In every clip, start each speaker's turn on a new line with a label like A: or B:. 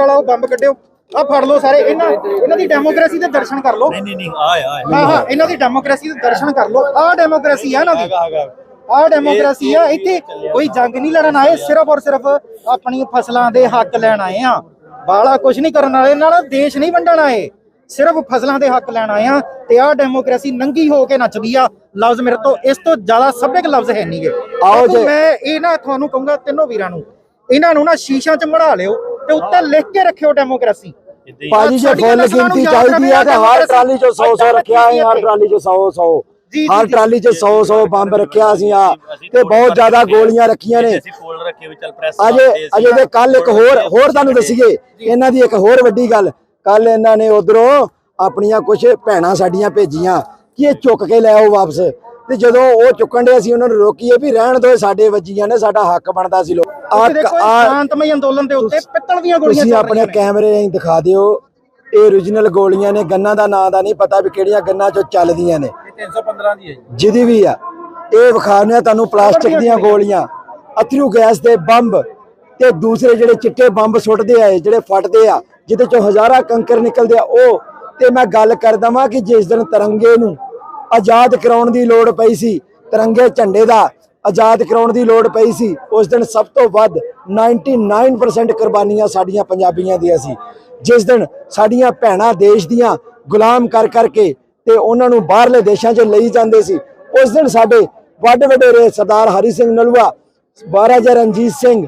A: ਵਾਲਾ ਉਹ ਬੰਬ ਕੱਢਿਓ। ਆ ਫੜ ਲਓ ਸਾਰੇ ਇਹਨਾਂ ਇਹਨਾਂ ਦੀ ਡੈਮੋਕ੍ਰੇਸੀ ਦੇ ਦਰਸ਼ਨ ਕਰ ਲਓ।
B: ਨਹੀਂ ਨਹੀਂ ਨਹੀਂ ਆ ਆ
A: ਹਾਂ ਹਾਂ ਇਹਨਾਂ ਦੀ ਡੈਮੋਕ੍ਰੇਸੀ ਦੇ ਦਰਸ਼ਨ ਕਰ ਲਓ। ਆਹ ਡੈਮੋਕ੍ਰੇਸੀ ਆ ਇਹਨਾਂ ਦੀ। ਆਹ ਡੈਮੋਕ੍ਰੇਸੀ ਆ। ਇੱਥੇ ਕੋਈ ਜੰਗ ਨਹੀਂ ਲੜਨ ਆਏ ਸਿਰਫ ਔਰ ਸਿਰਫ ਆਪਣੀ ਫਸਲਾਂ ਦੇ ਹੱਕ ਲੈਣ ਆਏ ਆ। ਬਾਲਾ ਕੁਝ ਨਹੀਂ ਕਰਨ ਵਾਲੇ ਨਾਲ ਦੇਸ਼ ਨਹੀਂ ਵੰਡਣ ਆਏ। ਸਿਰਫ ਫਸਲਾਂ ਦੇ ਹੱਕ ਲੈਣ ਆਏ ਆ ਤੇ ਆਹ ਡੈਮੋਕ੍ਰੇਸੀ ਨੰਗੀ ਹੋ ਕੇ ਨੱਚਦੀ ਆ। ਲਫ਼ਜ਼ ਮੇਰੇ ਤੋਂ ਇਸ ਤੋਂ ਜ਼ਿਆਦਾ ਸਭਿਅਕ ਲਫ਼ਜ਼ ਹੈ ਨਹੀਂਗੇ
C: ਆਓ ਜੇ-
A: ਮੈਂ ਇਹ ਨਾ ਤੁਹਾਨੂੰ ਕਹੂੰਗਾ ਤਿੰਨੋਂ ਵੀਰਾਂ ਨੂੰ ਇਹਨਾਂ ਨੂੰ ਨਾ ਸ਼ੀਸ਼ਾ 'ਚ ਮੜਾ ਲਿਓ। ਤੇ ਉੱਤੇ ਲਿਖ ਕੇ ਰੱਖਿਓ ਡੈਮੋਕ੍ਰੇਸੀ।
C: ਭਾਜੀ ਜੇ ਫੁੱਲ ਗਿਣਤੀ ਚਾਹੀਦੀ ਆ ਤੇ ਹਰ ਟਰਾਲੀ 'ਚ 100 100 ਰੱਖਿਆ ਹੈ ਹਰ। ਟਰਾਲੀ 'ਚ 100 100
A: ਜੀ, ਜੀ,
C: ਹਰ। ਟਰਾਲੀ 'ਚ 100 100 ਬੰਬ ਰੱਖਿਆ ਅਸੀਂ ਆ ਤੇ ਬਹੁਤ ਜ਼ਿਆਦਾ ਗੋਲੀਆਂ ਰੱਖੀਆਂ ਨੇ।
B: ਅਸੀਂ ਫੋਲ ਰੱਖੇ ਵੀ ਚੱਲ ਪ੍ਰੈਸ
C: ਅਜੇ ਅਜੇ ਦੇ ਕੱਲ ਇੱਕ ਹੋਰ ਹੋਰ ਤੁਹਾਨੂੰ ਦੱਸੀਏ ਇਹਨਾਂ ਦੀ ਇੱਕ ਹੋਰ ਵੱਡੀ ਗੱਲ। ਕੱਲ ਇਹਨਾਂ ਨੇ ਉਧਰੋਂ ਆਪਣੀਆਂ ਕੁਝ ਭੈਣਾਂ ਸਾਡੀਆਂ ਭੇਜੀਆਂ ਕਿ ਇਹ ਚੁੱਕ ਕੇ ਲੈ ਆਓ ਵਾਪਸ। ਤੇ ਜਦੋਂ ਉਹ ਚੁੱਕਣ ਦੇ ਅਸੀਂ ਉਹਨਾਂ ਨੂੰ ਰੋਕੀਏ ਵੀ ਰਹਿਣ ਇਹ ਸਾਡੇ ਵੱਜੀਆਂ ਨੇ ਸਾਡਾ ਹੱਕ ਬਣਦਾ ਸੀ ਲੋ
A: ਉੱਥੇ ਦੇਖੋ ਇਹ ਸ਼ਾਂਤਮਈ ਅੰਦੋਲਨ ਦੇ ਉੱਤੇ ਪਿੱਤਲ ਦੀਆਂ ਗੋਲੀਆਂ
C: ਤੁਸੀਂ
A: ਚੱਲ
C: ਆਪਣੇ
A: ਨੇ।
C: ਕੈਮਰੇ ਰਾਹੀਂ ਦਿਖਾ ਦਿਓ ਇਹ origignal ਗੋਲੀਆਂ ਨੇ ਗੰਨਾਂ ਦਾ ਨਾਂ ਦਾ ਨਹੀਂ ਪਤਾ ਵੀ ਕਿਹੜੀਆਂ ਗੰਨਾਂ ਚੋਂ ਚੱਲਦੀਆਂ ਨੇ।
B: 315 ਦੀ ਹੈ ਜੀ।
C: ਜਿਹਦੀ ਵੀ ਆ। ਇਹ ਵਿਖਾਉਂਦੇ ਆ ਤੁਹਾਨੂੰ ਪਲਾਸਟਿਕ ਦੀਆਂ ਗੋਲੀਆਂ ਅਥਰੂ ਗੈਸ ਦੇ ਬੰਬ ਤੇ ਦੂਸਰੇ ਜਿਹੜੇ ਚਿੱਟੇ ਬੰਬ ਸੁੱਟਦੇ ਆ ਇਹ, ਜਿਹੜੇ ਫਟਦੇ ਆ ਜਿਹਦੇ ਚੋਂ ਹਜ਼ਾਰਾਂ ਕੰਕਰ ਨਿਕਲਦੇ ਆ ਉਹ। ਤੇ ਮੈਂ ਗੱਲ ਕਰ ਦਵਾਂ ਕਿ ਜਿਸ ਦਿਨ ਤਿਰੰਗੇ ਨੂੰ ਆਜ਼ਾਦ ਕਰਾਉਣ ਦੀ ਲੋੜ ਪਈ ਸੀ ਤਿਰੰਗੇ ਝੰਡੇ ਦਾ ਆਜ਼ਾਦ ਕਰਾਉਣ ਦੀ ਲੋੜ ਪਈ ਸੀ, ਉਸ ਦਿਨ ਸਭ ਤੋਂ ਵੱਧ 99% ਕੁਰਬਾਨੀਆਂ ਸਾਡੀਆਂ ਪੰਜਾਬੀਆਂ ਦੀਆਂ ਸੀ। ਜਿਸ ਦਿਨ ਸਾਡੀਆਂ ਭੈਣਾਂ ਦੇਸ਼ ਦੀਆਂ ਗੁਲਾਮ ਕਰ ਕਰਕੇ ਤੇ ਉਹਨਾਂ ਨੂੰ ਬਾਹਰਲੇ ਦੇਸ਼ਾਂ 'ਚ ਲਈ ਜਾਂਦੇ ਸੀ, ਉਸ ਦਿਨ ਸਾਡੇ ਵੱਡ ਵਡੇਰੇ ਸਰਦਾਰ ਹਰੀ ਸਿੰਘ ਨਲੂਆ ਮਹਾਰਾਜਾ ਰਣਜੀਤ ਸਿੰਘ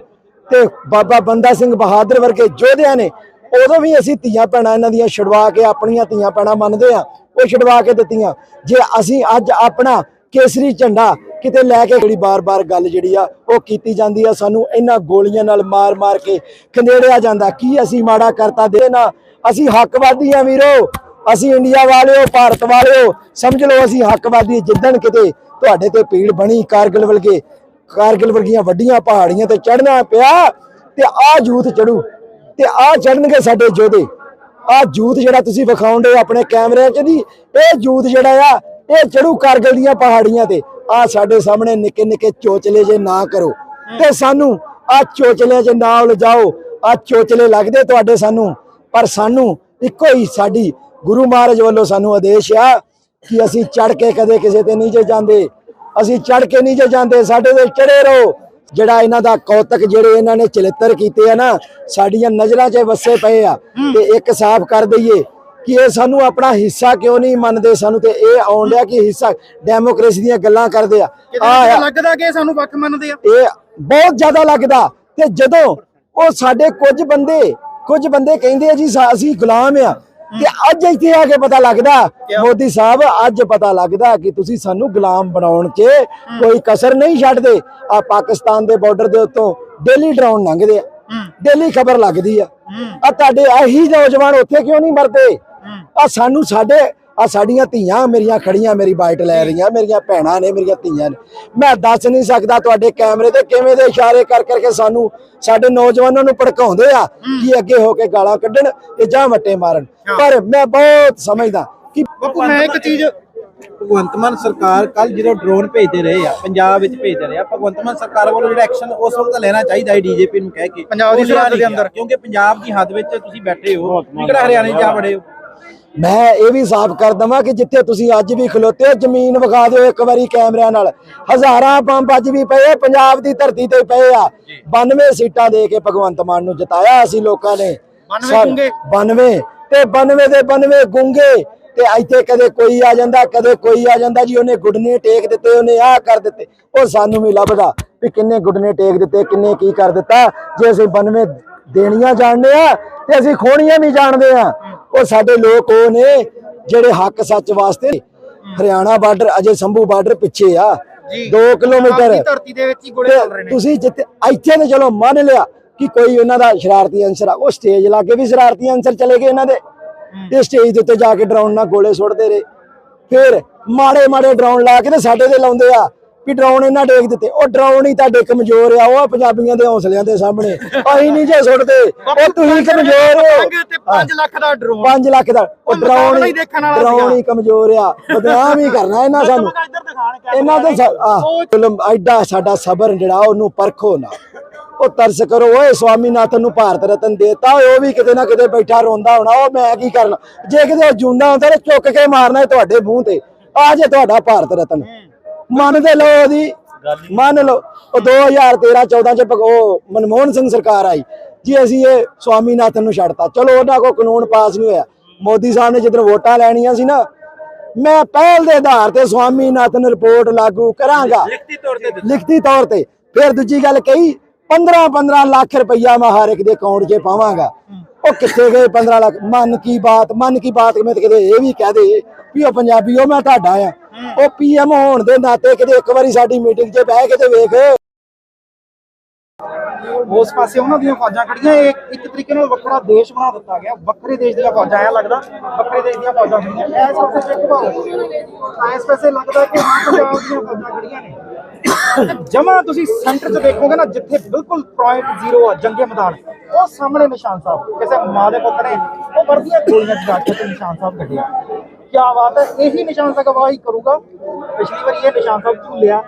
C: ਤੇ ਬਾਬਾ ਬੰਦਾ ਸਿੰਘ ਬਹਾਦਰ ਵਰਗੇ ਯੋਧਿਆਂ ਨੇ ਉਦੋਂ ਵੀ ਅਸੀਂ ਧੀਆਂ ਭੈਣਾਂ ਇਹਨਾਂ ਦੀਆਂ ਛਡਵਾ ਕੇ ਆਪਣੀਆਂ ਧੀਆਂ ਭੈਣਾਂ ਮੰਨਦੇ ਆ ਉਹ ਛਡਵਾ ਕੇ ਦਿੱਤੀਆਂ। ਜੇ ਅਸੀਂ ਅੱਜ ਆਪਣਾ ਕੇਸਰੀ ਝੰਡਾ ਕਿਤੇ ਲੈ ਕੇ ਜਿਹੜੀ ਬਾਰ-ਬਾਰ ਗੱਲ ਜਿਹੜੀ ਆ, ਉਹ ਕੀਤੀ ਜਾਂਦੀ ਆ। ਸਾਨੂੰ ਇਹਨਾਂ ਗੋਲੀਆਂ ਨਾਲ ਮਾਰ-ਮਾਰ ਕੇ ਖੰਡੇੜਿਆ ਜਾਂਦਾ। ਕੀ ਅਸੀਂ ਮਾੜਾ ਕਰਤਾ ਦੇ ਨਾ? ਅਸੀਂ ਹੱਕਵਾਦੀ ਆ ਵੀਰੋ। ਅਸੀਂ ਇੰਡੀਆ ਵਾਲਿਓ, ਭਾਰਤ ਵਾਲਿਓ, ਸਮਝ ਲਓ ਅਸੀਂ ਹੱਕਵਾਦੀ ਜਿੱਦਣ ਕਿਤੇ ਤੁਹਾਡੇ ਤੇ ਪੀੜ ਬਣੀ, ਕਾਰਗਿਲ ਵਰਗੇ, ਕਾਰਗਿਲ ਵਰਗੀਆਂ ਵੱਡੀਆਂ ਪਹਾੜੀਆਂ ਤੇ ਚੜਨਾ ਪਿਆ, ਤੇ ਆ ਜੂਥ ਚੜੂ ਤੇ ਆ ਚੜਨਗੇ ਸਾਡੇ ਯੋਧੇ। ਆ ਜੂਥ ਜਿਹੜਾ ਤੁਸੀਂ ਵਿਖਾਉਂਦੇ ਆਪਣੇ ਕੈਮਰਿਆਂ 'ਚ ਦੀ ਇਹ ਜੂਥ ਜਿਹੜਾ ਆ, ਇਹ ਚੜੂ ਕਾਰਗਿਲ ਦੀਆਂ ਪਹਾੜੀਆਂ ਤੇ। ਆ ਸਾਡੇ ਸਾਹਮਣੇ ਨਿੱਕੇ ਨਿੱਕੇ ਚੋਚਲੇ ਜੇ ਨਾ ਕਰੋ। ਤੇ ਸਾਨੂੰ ਆ ਚੋਚਲੇ 'ਚ ਨਾ ਉਲਝਾਓ, ਆ ਚੋਚਲੇ ਲੱਗਦੇ ਤੁਹਾਡੇ ਸਾਨੂੰ, ਪਰ ਸਾਨੂੰ ਇੱਕੋ ਹੀ ਸਾਡੀ ਗੁਰੂ ਮਹਾਰਾਜ ਵੱਲੋਂ ਸਾਨੂੰ ਆਦੇਸ਼ ਆ ਕਿ ਅਸੀਂ ਚੜ ਕੇ ਕਦੇ ਕਿਸੇ ਤੇ ਨਹੀਂ ਜੇ ਜਾਂਦੇ। ਅਸੀਂ ਚੜ ਕੇ ਨਹੀਂ ਜੇ ਜਾਂਦੇ, ਸਾਡੇ ਤੇ ਚੜੇ ਰਹੋ। ਜਿਹੜਾ ਇਹਨਾਂ ਦਾ ਕੌਤਕ ਜਿਹੜੇ ਇਹਨਾਂ ਨੇ ਚਲਿੱਤਰ ਕੀਤੇ ਆ ਨਾ, ਸਾਡੀਆਂ ਨਜ਼ਰਾਂ 'ਚ ਵਸੇ ਪਏ ਆ। ਤੇ ਇੱਕ ਸਾਫ਼ ਕਰ ਦਈਏ ਕਿ ਇਹ ਸਾਨੂੰ ਆਪਣਾ ਹਿੱਸਾ ਕਿਉਂ ਨਹੀਂ ਮੰਨਦੇ ਸਾਨੂੰ ਤੇ ਇਹ ਆਉਣ ਡਿਆ ਕਿ ਹਿੱਸਾ ਡੈਮੋਕ੍ਰੇਸੀ ਦੀਆਂ ਗੱਲਾਂ ਕਰਦੇ ਆ। ਆ
A: ਲੱਗਦਾ ਕਿ ਸਾਨੂੰ ਵੱਖ ਮੰਨਦੇ ਆ?
C: ਇਹ ਬਹੁਤ ਜ਼ਿਆਦਾ ਲੱਗਦਾ ਤੇ ਜਦੋਂ ਉਹ ਸਾਡੇ ਕੁਝ ਬੰਦੇ ਕੁਝ ਬੰਦੇ ਕਹਿੰਦੇ ਆ ਜੀ ਅਸੀਂ ਗੁਲਾਮ ਆ ਤੇ ਅੱਜ ਇੱਥੇ ਆ ਕੇ ਪਤਾ ਲੱਗਦਾ ਮੋਦੀ ਸਾਹਿਬ ਅੱਜ ਪਤਾ ਲੱਗਦਾ ਕਿ ਤੁਸੀਂ ਸਾਨੂੰ ਗੁਲਾਮ ਬਣਾਉਣ 'ਚ ਕੋਈ ਕਸਰ ਨਹੀਂ ਛੱਡਦੇ। ਆ ਪਾਕਿਸਤਾਨ ਦੇ ਬਾਰਡਰ ਦੇ ਉੱਤੋਂ ਡੇਲੀ ਡਰਾਉਣ ਲੰਘਦੇ ਆ। ਡੇਲੀ ਖਬਰ ਲੱਗਦੀ ਆ। ਆ ਤੁਹਾਡੇ ਆਹੀ ਨੌਜਵਾਨ ਉੱਥੇ ਕਿਉਂ ਨਹੀਂ ਮਰਦੇ? ਆ ਸਾਨੂੰ ਸਾਡੇ ਆ ਸਾਡੀਆਂ ਧੀਆਂ ਮੇਰੀਆਂ ਖੜੀਆਂ ਮੇਰੀ ਬਾਈਟ ਲੈ ਰਹੀਆਂ ਮੇਰੀਆਂ ਭੈਣਾਂ ਨੇ ਮੇਰੀਆਂ ਧੀਆਂ ਨੇ। ਮੈਂ ਦੱਸ ਨਹੀਂ ਸਕਦਾ ਤੁਹਾਡੇ ਕੈਮਰੇ ਤੇ ਕਿਵੇਂ ਦੇ ਇਸ਼ਾਰੇ ਕਰ ਕਰਕੇ ਸਾਨੂੰ ਸਾਡੇ ਨੌਜਵਾਨਾਂ ਨੂੰ ਭੜਕਾਉਂਦੇ ਆ ਕਿ ਅੱਗੇ ਹੋ ਕੇ ਗਾਲਾਂ ਕੱਢਣ ਤੇ ਜਾਂ ਵੱਟੇ ਮਾਰਨ। ਪਰ ਮੈਂ ਬਹੁਤ ਸਮਝਦਾ ਕਿ
A: ਬਾਪੂ ਮੈਂ ਇੱਕ ਚੀਜ਼
D: ਭਗਵੰਤ ਮਾਨ ਸਰਕਾਰ ਕੱਲ ਜਦੋਂ ਡਰੋਨ ਭੇਜਦੇ ਰਹੇ ਆ ਪੰਜਾਬ ਵਿੱਚ ਭੇਜਦੇ ਰਹੇ ਆ ਭਗਵੰਤ ਮਾਨ ਸਰਕਾਰ ਵੱਲੋਂ ਜਿਹੜਾ ਐਕਸ਼ਨ ਉਸ ਵਕਤ ਲੈਣਾ ਚਾਹੀਦਾ ਹੈ ਡੀਜੀਪੀ ਨੂੰ ਕਹਿ ਕੇ
A: ਪੰਜਾਬ ਦੀ
D: ਨਹੀਂ
A: ਦੇ ਅੰਦਰ।
D: ਕਿਉਂਕਿ ਪੰਜਾਬ ਦੀ ਹੱਦ ਵਿੱਚ ਤੁਸੀਂ ਬੈਠੇ ਹੋ ਕਿਹੜਾ ਹਰਿਆਣੇ ਜਾ ਵੜੇ ਹੋ।
C: ਮੈਂ ਇਹ ਵੀ ਸਾਫ਼ ਕਰ ਦਵਾਂ ਕਿ ਜਿੱਥੇ ਤੁਸੀਂ ਅੱਜ ਵੀ ਖਲੋਤੇ ਹੋ ਜ਼ਮੀਨ ਵਿਖਾ ਦਿਓ ਇੱਕ ਵਾਰੀ ਕੈਮਰਿਆਂ ਨਾਲ। ਹਜ਼ਾਰਾਂ ਪੰਪ ਅੱਜ ਵੀ ਪਏ ਆ, ਪੰਜਾਬ ਦੀ ਧਰਤੀ ਤੇ ਪਏ ਆ। 92 ਸੀਟਾਂ ਦੇ ਕੇ ਭਗਵੰਤ ਮਾਨ ਨੂੰ ਜਿਤਾਇਆ ਅਸੀਂ ਲੋਕਾਂ ਨੇ।
A: 92
C: ਸਾ-
A: ਗੁੰਗੇ।
C: 92 ਤੇ 92 ਦੇ 92 ਗੁੰਗੇ। ਤੇ ਇੱਥੇ ਕਦੇ ਕੋਈ ਆ ਜਾਂਦਾ ਕਦੇ ਕੋਈ ਆ ਜਾਂਦਾ ਜੀ ਉਹਨੇ ਗੁੱਡਨੇ ਟੇਕ ਦਿੱਤੇ ਉਹਨੇ ਆਹ ਕਰ ਦਿੱਤੇ। ਉਹ ਸਾਨੂੰ ਵੀ ਲੱਭਦਾ ਵੀ ਕਿੰਨੇ ਗੁੱਡਨੇ ਟੇਕ ਦਿੱਤੇ ਕਿੰਨੇ ਕੀ ਕਰ ਦਿੱਤਾ। ਜੇ ਅਸੀਂ 92 ਦੇਣੀਆਂ ਜਾਣਦੇ ਆ ਤੇ ਅਸੀਂ ਖੋਣੀਆਂ ਵੀ ਜਾਣਦੇ ਆ। ਉਹ ਸਾਡੇ ਲੋਕ ਉਹ ਨੇ ਜਿਹੜੇ ਹੱਕ ਸੱਚ ਵਾਸਤੇ ਹਰਿਆਣਾ ਬਾਰਡਰ ਅਜੇ ਸੰਭੂ ਬਾਰਡਰ ਪਿੱਛੇ ਆ।
A: ਜੀ।
C: 2 ਕਿਲੋਮੀਟਰ।
A: ਆਪਣੀ ਧਰਤੀ ਦੇ ਵਿੱਚ ਹੀ ਗੋਲੇ ਚੱਲ ਰਹੇ
C: ਤੇ
A: ਨੇ।
C: ਤੁਸੀਂ ਜਿੱਥੇ ਇੱਥੇ ਤੇ ਚਲੋ ਮੰਨ ਲਿਆ ਕਿ ਕੋਈ ਉਹਨਾਂ ਦਾ ਸ਼ਰਾਰਤੀ ਅੰਸਰ ਆ। ਉਹ ਸਟੇਜ ਲਾ ਕੇ ਵੀ ਸ਼ਰਾਰਤੀ ਅੰਸਰ ਚਲੇ ਗਏ ਇਹਨਾਂ ਦੇ। ਤੇ ਸਟੇਜ ਦੇ ਉੱਤੇ ਜਾ ਕੇ ਡਰਾਉਣ ਨਾਲ ਗੋਲੇ ਸੁੱਟਦੇ ਰਹੇ। ਫਿਰ ਮਾੜੇ ਮਾੜੇ ਡਰਾਉਣ ਲਾ ਕੇ ਤੇ ਸਾਡੇ ਤੇ ਲਾਉਂਦੇ ਆ। ਵੀ ਡਰਾਉਣ ਇਹਨਾਂ ਡੇਕ ਦਿੱਤੇ। ਉਹ ਡਰਾਉਣ ਹੀ ਤੁਹਾਡੇ ਕਮਜ਼ੋਰ ਆ ਉਹ ਆ ਪੰਜਾਬੀਆਂ ਦੇ ਹੌਸਲਿਆਂ ਦੇ ਸਾਹਮਣੇ। ਅਸੀਂ ਨਹੀਂ ਜੇ ਸੁੱਟਦੇ। ਉਹ ਤੁਸੀਂ ਕਮਜ਼ੋਰ ਹੋ।
A: ਤੇ 5 ਲੱਖ ਦਾ ਡਰੋਨ।
C: 5 ਲੱਖ ਦਾ। ਉਹ ਡਰਾਉਣ ਹੀ ਡਰਾਉਣ। ਕਮਜ਼ੋਰ ਆ। ਬਦਨਾਮ ਹੀ ਕਰਨਾ ਇਹਨਾਂ ਸਾਨੂੰ। ਇਹਨਾਂ ਦੇ ਚਲੋ ਐਡਾ ਸਾਡਾ ਸਬਰ ਜਿਹੜਾ ਉਹਨੂੰ ਪਰਖੋ ਨਾ। ਉਹ ਤਰਸ ਕਰੋ ਓਏ ਸਵਾਮੀਨਾਥਨ ਨੂੰ ਭਾਰਤ ਰਤਨ ਦੇਤਾ ਉਹ ਵੀ ਕਿਤੇ ਨਾ ਕਿਤੇ ਬੈਠਾ ਰੋਂਦਾ ਹੋਣਾ ਉਹ ਮੈਂ ਕੀ ਕਰਨਾ? ਜੇ ਕਿਤੇ ਉਹ ਜੂੰਦਾ ਹੁੰਦਾ ਤੇ ਚੁੱਕ ਕੇ ਮਾਰਨਾ ਤੁਹਾਡੇ ਮੂੰਹ ਤੇ। ਆ ਜੇ ਤੁਹਾਡਾ ਭਾਰਤ ਰਤਨ। ਮੰਨਦੇ ਲਓ ਉਹਦੀ ਮੰਨ ਲਓ ਉਹ 2013 14 ਚ ਉਹ ਮਨਮੋਹਨ ਸਿੰਘ ਸਰਕਾਰ ਆਈ ਜੀ ਅਸੀਂ ਇਹ ਸਵਾਮੀਨਾਥਨ ਨੂੰ ਛੱਡਤਾ। ਚਲੋ ਉਹਨਾਂ ਕੋ ਕਾਨੂੰਨ ਪਾਸ ਨਹੀਂ ਹੋਇਆ। ਮੋਦੀ ਸਾਹਿਬ ਨੇ ਜਦੋਂ ਵੋਟਾਂ ਲੈਣੀਆਂ ਸੀ ਨਾ ਮੈਂ ਪਹਿਲ ਦੇ ਆਧਾਰ ਤੇ ਸਵਾਮੀਨਾਥਨ ਰਿਪੋਰਟ ਲਾਗੂ ਕਰਾਂਗਾ।
D: ਲਿਖਤੀ ਤੌਰ ਤੇ ਦਿੱਤਾ।
C: ਲਿਖਤੀ ਤੌਰ ਤੇ। ਫਿਰ ਦੂਜੀ ਗੱਲ ਕਹੀ 15 15 ਲੱਖ ਰੁਪਈਆ ਮੈਂ ਹਰ ਇੱਕ ਦੇ ਅਕਾਊਂਟ 'ਚ ਪਾਵਾਂਗਾ। ਉਹ ਕਿੱਥੇ ਗਏ 15 ਲੱਖ? ਮਨ ਕੀ ਬਾਤ, ਮਨ ਕੀ ਬਾਤ ਮੈਂ ਤੇ ਕਿਤੇ ਇਹ ਵੀ ਕਹਿ ਦੇ ਵੀ ਉਹ ਪੰਜਾਬੀ, ਉਹ ਮੈਂ ਤੁਹਾਡਾ ਆ। ਉਹ ਪੀਐਮ ਹੋਣ ਦੇ ਨਾਤੇ ਕਿਤੇ ਇੱਕ ਵਾਰੀ ਸਾਡੀ ਮੀਟਿੰਗ 'ਚ ਬਹਿ ਕੇ ਤੇ ਵੇਖ
A: ਉਸ ਪਾਸੇ ਉਹਨਾਂ ਦੀਆਂ ਫੌਜਾਂ ਖੜੀਆਂ ਇਹ ਇੱਕ ਤਰੀਕੇ ਨਾਲ ਵੱਖਰਾ ਦੇਸ਼ ਬਣਾ ਦਿੱਤਾ ਗਿਆ। ਵੱਖਰੇ ਦੇਸ਼ ਦੀਆਂ ਫੌਜਾਂ, ਐ ਲੱਗਦਾ, ਵੱਖਰੇ ਦੇਸ਼ ਦੀਆਂ ਫੌਜਾਂ ਖੜੀਆਂ ਐਸ ਪਾਸੇ ਚੈੱਕ ਭਾਓ ਇਸ ਪਾਸੇ ਲੱਗਦਾ ਕਿ ਪੰਜਾਬ ਦੀਆਂ ਫੌਜਾਂ ਖੜੀਆਂ ਨੇ। ਜਮਾ ਤੁਸੀਂ ਸੈਂਟਰ 'ਚ ਦੇਖੋਗੇ ਨਾ, ਜਿੱਥੇ ਬਿਲਕੁਲ ਪੁਆਇੰਟ ਜ਼ੀਰੋ ਆ, ਜੰਗੇ ਮੈਦਾਨ। ਉਹ ਸਾਹਮਣੇ ਨਿਸ਼ਾਨ ਸਾਹਿਬ, ਕਿਸੇ ਮਾਂ ਦੇ ਪੁੱਤ ਨੇ ਉਹ ਵਰਦੀਆਂ ਗੋਲੀਆਂ ਚਲਾ ਕੇ ਨਿਸ਼ਾਨ ਸਾਹਿਬ ਕੱਢਿਆ। ਕੀ ਬਾਤ ਹੈ, ਇਹੀ ਨਿਸ਼ਾਨ ਸਾਹਿਬ ਅਗਵਾਈ ਕਰੂਗਾ। ਪਿਛਲੀ ਵਾਰੀ ਇਹ ਨਿਸ਼ਾਨ ਸਾਹਿਬ ਝੂਲਿਆ।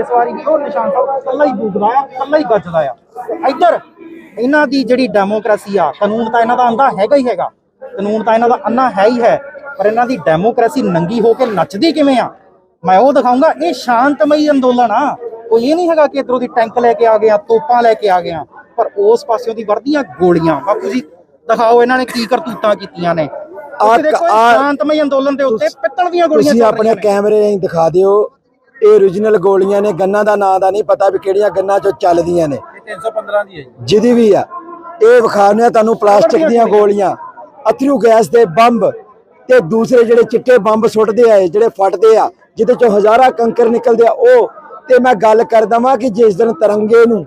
A: ਇਸ ਵਾਰੀ ਵੀ ਉਹ ਨਿਸ਼ਾਨ ਸਾਹਿਬ ਇਕੱਲਾ ਹੀ ਬੂਕਦਾ ਆ ਇਕੱਲਾ ਹੀ ਗੱਜਦਾ ਆ। ਇੱਧਰ ਇਹਨਾਂ ਦੀ ਜਿਹੜੀ ਡੈਮੋਕ੍ਰੇਸੀ ਆ ਕਾਨੂੰਨ ਤਾਂ ਇਹਨਾਂ ਦਾ ਆਂਦਾ ਹੈਗਾ ਹੀ ਹੈਗਾ। ਕਾਨੂੰਨ ਤਾਂ ਇਹਨਾਂ ਦਾ ਅੰਨਾ ਹੈ ਹੀ ਹੈ ਪਰ ਇਹਨਾਂ ਦੀ ਡੈਮੋਕ੍ਰੇਸੀ ਨੰਗੀ ਹੋ ਕੇ ਨੱਚਦੀ ਕਿਵੇਂ ਆ? ਮੈਂ ਉਹ ਦਿਖਾਉਂਗਾ ਇਹ ਸ਼ਾਂਤਮਈ ਅੰਦੋਲਨ ਆ। ਕੋਈ ਇਹ ਨਹੀਂ ਹੈਗਾ ਕਿ ਇਧਰੋਂ ਦੀ ਟੈਂਕ ਲੈ ਕੇ ਆ ਗਏ ਆ ਤੋਪਾਂ ਲੈ ਕੇ ਆ ਗਏ ਆ ਪਰ ਉਸ ਪਾਸਿਓਂ ਦੀ ਵਰਦੀਆਂ ਗੋਲੀਆਂ। ਬਾਪੂ ਜੀ ਦਿਖਾਓ ਇਹਨਾਂ ਨੇ ਕੀ ਕਰਤੂਤਾਂ ਕੀਤੀਆਂ ਨੇ।
C: ਆ-
A: ਸ਼ਾਂਤਮਈ ਅੰਦੋਲਨ ਦੇ ਉੱਤੇ ਪਿੱਤਲ ਦੀਆਂ ਗੋਲੀਆਂ
C: ਤੁਸੀਂ
A: ਚੱਲ
C: ਆਪਣੇ
A: ਰਹੀਆਂ ਨੇ।
C: ਕੈਮਰੇ ਰਾਹੀਂ ਦਿਖਾ ਦਿਓ ਇਹ origignal ਗੋਲੀਆਂ ਨੇ ਗੰਨਾਂ ਦਾ ਨਾਂ ਦਾ ਨਹੀਂ ਪਤਾ ਵੀ ਕਿਹੜੀਆਂ ਗੰਨਾਂ 'ਚੋਂ ਚੱਲਦੀਆਂ ਨੇ।
D: ਇਹ 315 ਦੀ ਹੈ ਜੀ।
C: ਜਿਹਦੀ ਵੀ ਆ। ਇਹ ਆ ਤੁਹਾਨੂੰ ਪਲਾਸਟਿਕ ਦੀਆਂ ਗੋਲੀਆਂ। ਅਥਰੂ ਗੈਸ ਦੇ ਬੰਬ ਤੇ ਦੂਸਰੇ ਜਿਹੜੇ ਚਿੱਟੇ ਬੰਬ ਸੁੱਟਦੇ ਆ ਇਹ, ਜਿਹੜੇ ਫਟਦੇ ਆ ਜਿਹਦੇ ਚੋਂ ਹਜ਼ਾਰਾਂ ਕੰਕਰ ਨਿਕਲਦੇ ਆ ਉਹ। ਤੇ ਮੈਂ ਗੱਲ ਕਰਦਾ ਵਾਂ ਕਿ ਜਿਸ ਦਿਨ ਤਿਰੰਗੇ ਨੂੰ